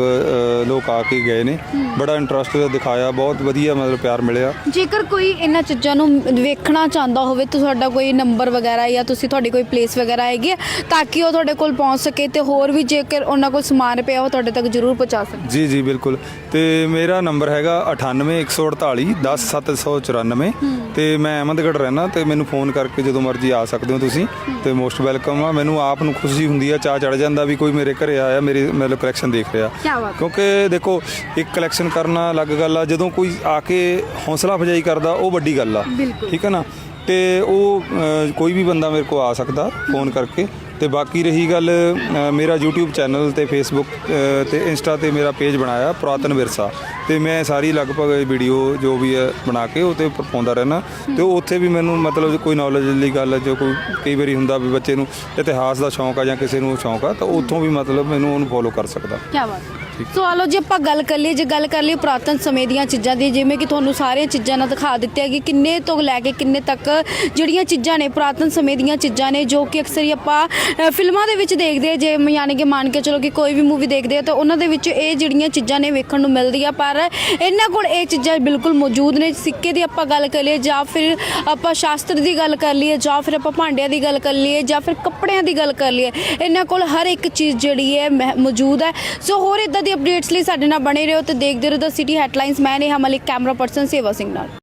Speaker 1: ਲੋਕ ਆ ਕੇ ਗਏ ਨੇ। ਬੜਾ ਇੰਟਰਸਟ ਦਿਖਾਇਆ ਬਹੁਤ ਵਧੀਆ ਮਤਲਬ ਪਿਆਰ ਮਿਲਿਆ।
Speaker 2: ਜੇਕਰ ਕੋਈ ਇਹਨਾਂ ਚੀਜ਼ਾਂ ਨੂੰ ਵੇਖਣਾ ਚਾਹੁੰਦਾ ਹੋਵੇ ਤਾਂ ਤੁਹਾਡਾ ਕੋਈ ਨੰਬਰ ਵਗੈਰਾ ਜਾਂ ਤੁਸੀਂ ਤੁਹਾਡੀ ਕੋਈ ਪਲੇਸ ਵਗੈਰਾ ਹੈਗੀ ਹੈ ਤਾਂ ਕਿ ਉਹ ਤੁਹਾਡੇ ਕੋਲ ਪਹੁੰਚ ਸਕੇ ਤੇ ਹੋਰ ਵੀ ਜੇਕਰ ਉਹਨਾਂ ਕੋਲ ਸਮਾਨ ਪਿਆ ਉਹ ਤੁਹਾਡੇ ਤੱਕ ਜ਼ਰੂਰ ਪਹੁੰਚਾ ਸਕੇ।
Speaker 1: ਜੀ ਜੀ ਬਿਲਕੁਲ। ਤੇ ਮੇਰਾ ਨੰਬਰ ਹੈਗਾ 98148 10794 ਤੇ ਮੈਂ ਅਹਿਮਦਗੜ੍ਹ ਰਹਿਣਾ ਤੇ ਮੈਨੂੰ ਫੋਨ ਕਰਕੇ ਜਦੋਂ ਮਰਜ਼ੀ ਆ ਸਕਦੇ ਹੋ ਤੁਸੀਂ। ਤੇ ਮੋਸਟ ਵੈਲਕਮ ਆ। ਮੈਨੂੰ ਆਪ ਨੂੰ ਖੁਸ਼ੀ ਹੁੰਦੀ ਆ ਚਾਹ ਚੜ ਜਾਂਦਾ ਵੀ ਕੋਈ ਮੇਰੇ ਘਰੇ ਆਇਆ ਮੇਰੀ ਮਤਲਬ ਕਲੈਕਸ਼ਨ ਦੇਖ ਰਿਹਾ। ਕਿਉਂਕਿ ਦੇਖੋ ਇੱਕ ਕਲੈਕਸ਼ਨ ਕਰਨਾ ਅਲੱਗ ਗੱਲ ਆ। ਜਦੋਂ ਕੋਈ ਆ ਕੇ ਹੌਸਲਾ ਅਫਜ਼ਾਈ ਕਰਦਾ ਉਹ ਵੱਡੀ ਗੱਲ ਆ। ਠੀਕ ਹੈ ਨਾ? ਤੇ ਉਹ ਅ, ਕੋਈ ਵੀ ਬੰਦਾ ਮੇਰੇ ਕੋਲ ਆ ਸਕਦਾ ਫੋਨ ਕਰਕੇ। ਤੇ ਬਾਕੀ ਰਹੀ ਗੱਲ ਅ, ਮੇਰਾ YouTube ਚੈਨਲ ਤੇ Facebook ਅ, ਤੇ Insta ਤੇ ਮੇਰਾ ਪੇਜ ਬਣਾਇਆ ਪੁਰਾਤਨ ਵਿਰਸਾ। ਤੇ ਮੈਂ ਸਾਰੀ ਲਗਭਗ ਵੀਡੀਓ ਜੋ ਵੀ ਹੈ ਬਣਾ ਕੇ ਉਹ ਤੇ ਉੱਪਰ ਪਾਉਂਦਾ ਰਹਿਣਾ ਤੇ ਉਹ ਉੱਥੇ ਵੀ ਮੈਨੂੰ ਮਤਲਬ ਕੋਈ ਨੌਲੇਜ ਲਈ ਗੱਲ ਜੋ ਕੋਈ ਕਈ ਵਾਰੀ ਹੁੰਦਾ ਵੀ ਬੱਚੇ ਨੂੰ ਇਤਿਹਾਸ ਦਾ ਸ਼ੌਂਕ ਆ ਜਾਂ ਕਿਸੇ ਨੂੰ ਸ਼ੌਂਕ ਆ ਤਾਂ ਉੱਥੋਂ ਵੀ ਮਤਲਬ ਮੈਨੂੰ ਉਹਨੂੰ ਫੋਲੋ ਕਰ ਸਕਦਾ।
Speaker 2: ਕੀ ਬਾਤ ਹੈ। ਸੋ ਆਲੋ ਜੇ ਆਪਾਂ ਗੱਲ ਕਰ ਲਈਏ ਜੇ ਗੱਲ ਕਰ ਲਈਏ ਪੁਰਾਤਨ ਸਮੇਂ ਦੀਆਂ ਚੀਜ਼ਾਂ ਦੀ ਜਿਵੇਂ ਕਿ ਤੁਹਾਨੂੰ ਸਾਰੀਆਂ ਚੀਜ਼ਾਂ ਨਾਲ ਦਿਖਾ ਦਿੱਤੇ ਕਿ ਕਿੰਨੇ ਤੋਂ ਲੈ ਕੇ ਕਿੰਨੇ ਤੱਕ ਜਿਹੜੀਆਂ ਚੀਜ਼ਾਂ ਨੇ ਪੁਰਾਤਨ ਸਮੇਂ ਦੀਆਂ ਚੀਜ਼ਾਂ ਨੇ ਜੋ ਕਿ ਅਕਸਰ ਹੀ ਆਪਾਂ ਫਿਲਮਾਂ ਦੇ ਵਿੱਚ ਦੇਖਦੇ ਹਾਂ, ਜੇ ਯਾਨੀ ਕਿ ਮੰਨ ਕੇ ਚਲੋ ਕਿ ਕੋਈ ਵੀ ਮੂਵੀ ਦੇਖਦੇ ਆ ਤਾਂ ਉਹਨਾਂ ਦੇ ਵਿੱਚ ਇਹ ਜਿਹੜੀਆਂ ਚੀਜ਼ਾਂ ਨੇ ਵੇਖਣ ਨੂੰ ਮਿਲਦੀਆਂ ਪਰ ਇਹਨਾਂ ਕੋਲ ਇਹ ਚੀਜ਼ਾਂ ਬਿਲਕੁਲ ਮੌਜੂਦ ਨੇ। ਸਿੱਕੇ ਦੀ ਆਪਾਂ ਗੱਲ ਕਰ ਲਈਏ ਜਾਂ ਫਿਰ ਆਪਾਂ ਸ਼ਾਸਤਰ ਦੀ ਗੱਲ ਕਰ ਲਈਏ ਜਾਂ ਫਿਰ ਆਪਾਂ ਭਾਂਡਿਆਂ ਦੀ ਗੱਲ ਕਰ ਲਈਏ ਜਾਂ ਫਿਰ ਕੱਪੜਿਆਂ ਦੀ ਗੱਲ ਕਰ ਲਈਏ ਇਹਨਾਂ ਕੋਲ ਹਰ ਇੱਕ ਚੀਜ਼ ਜਿਹੜੀ ਹੈ ਮਹਿ- ਮੌਜੂਦ ਹੈ। ਸੋ ਹੋਰ ਇਦਾਂ ਦੀ ਅਪਡੇਟਸ ਲਈ ਸਾਡੇ ਨਾਲ ਬਣੇ ਰਹੋ ਤੇ ਦੇਖਦੇ ਰਹੋ ਦ ਸਿਟੀ ਹੈਡਲਾਈਨਸ ਮੈਂ ਨੇਹਾ ਮਲਿਕ, ਕੈਮਰਾ ਪਰਸਨ ਸੇਵਾ ਸਿੰਘ ਨਾਲ।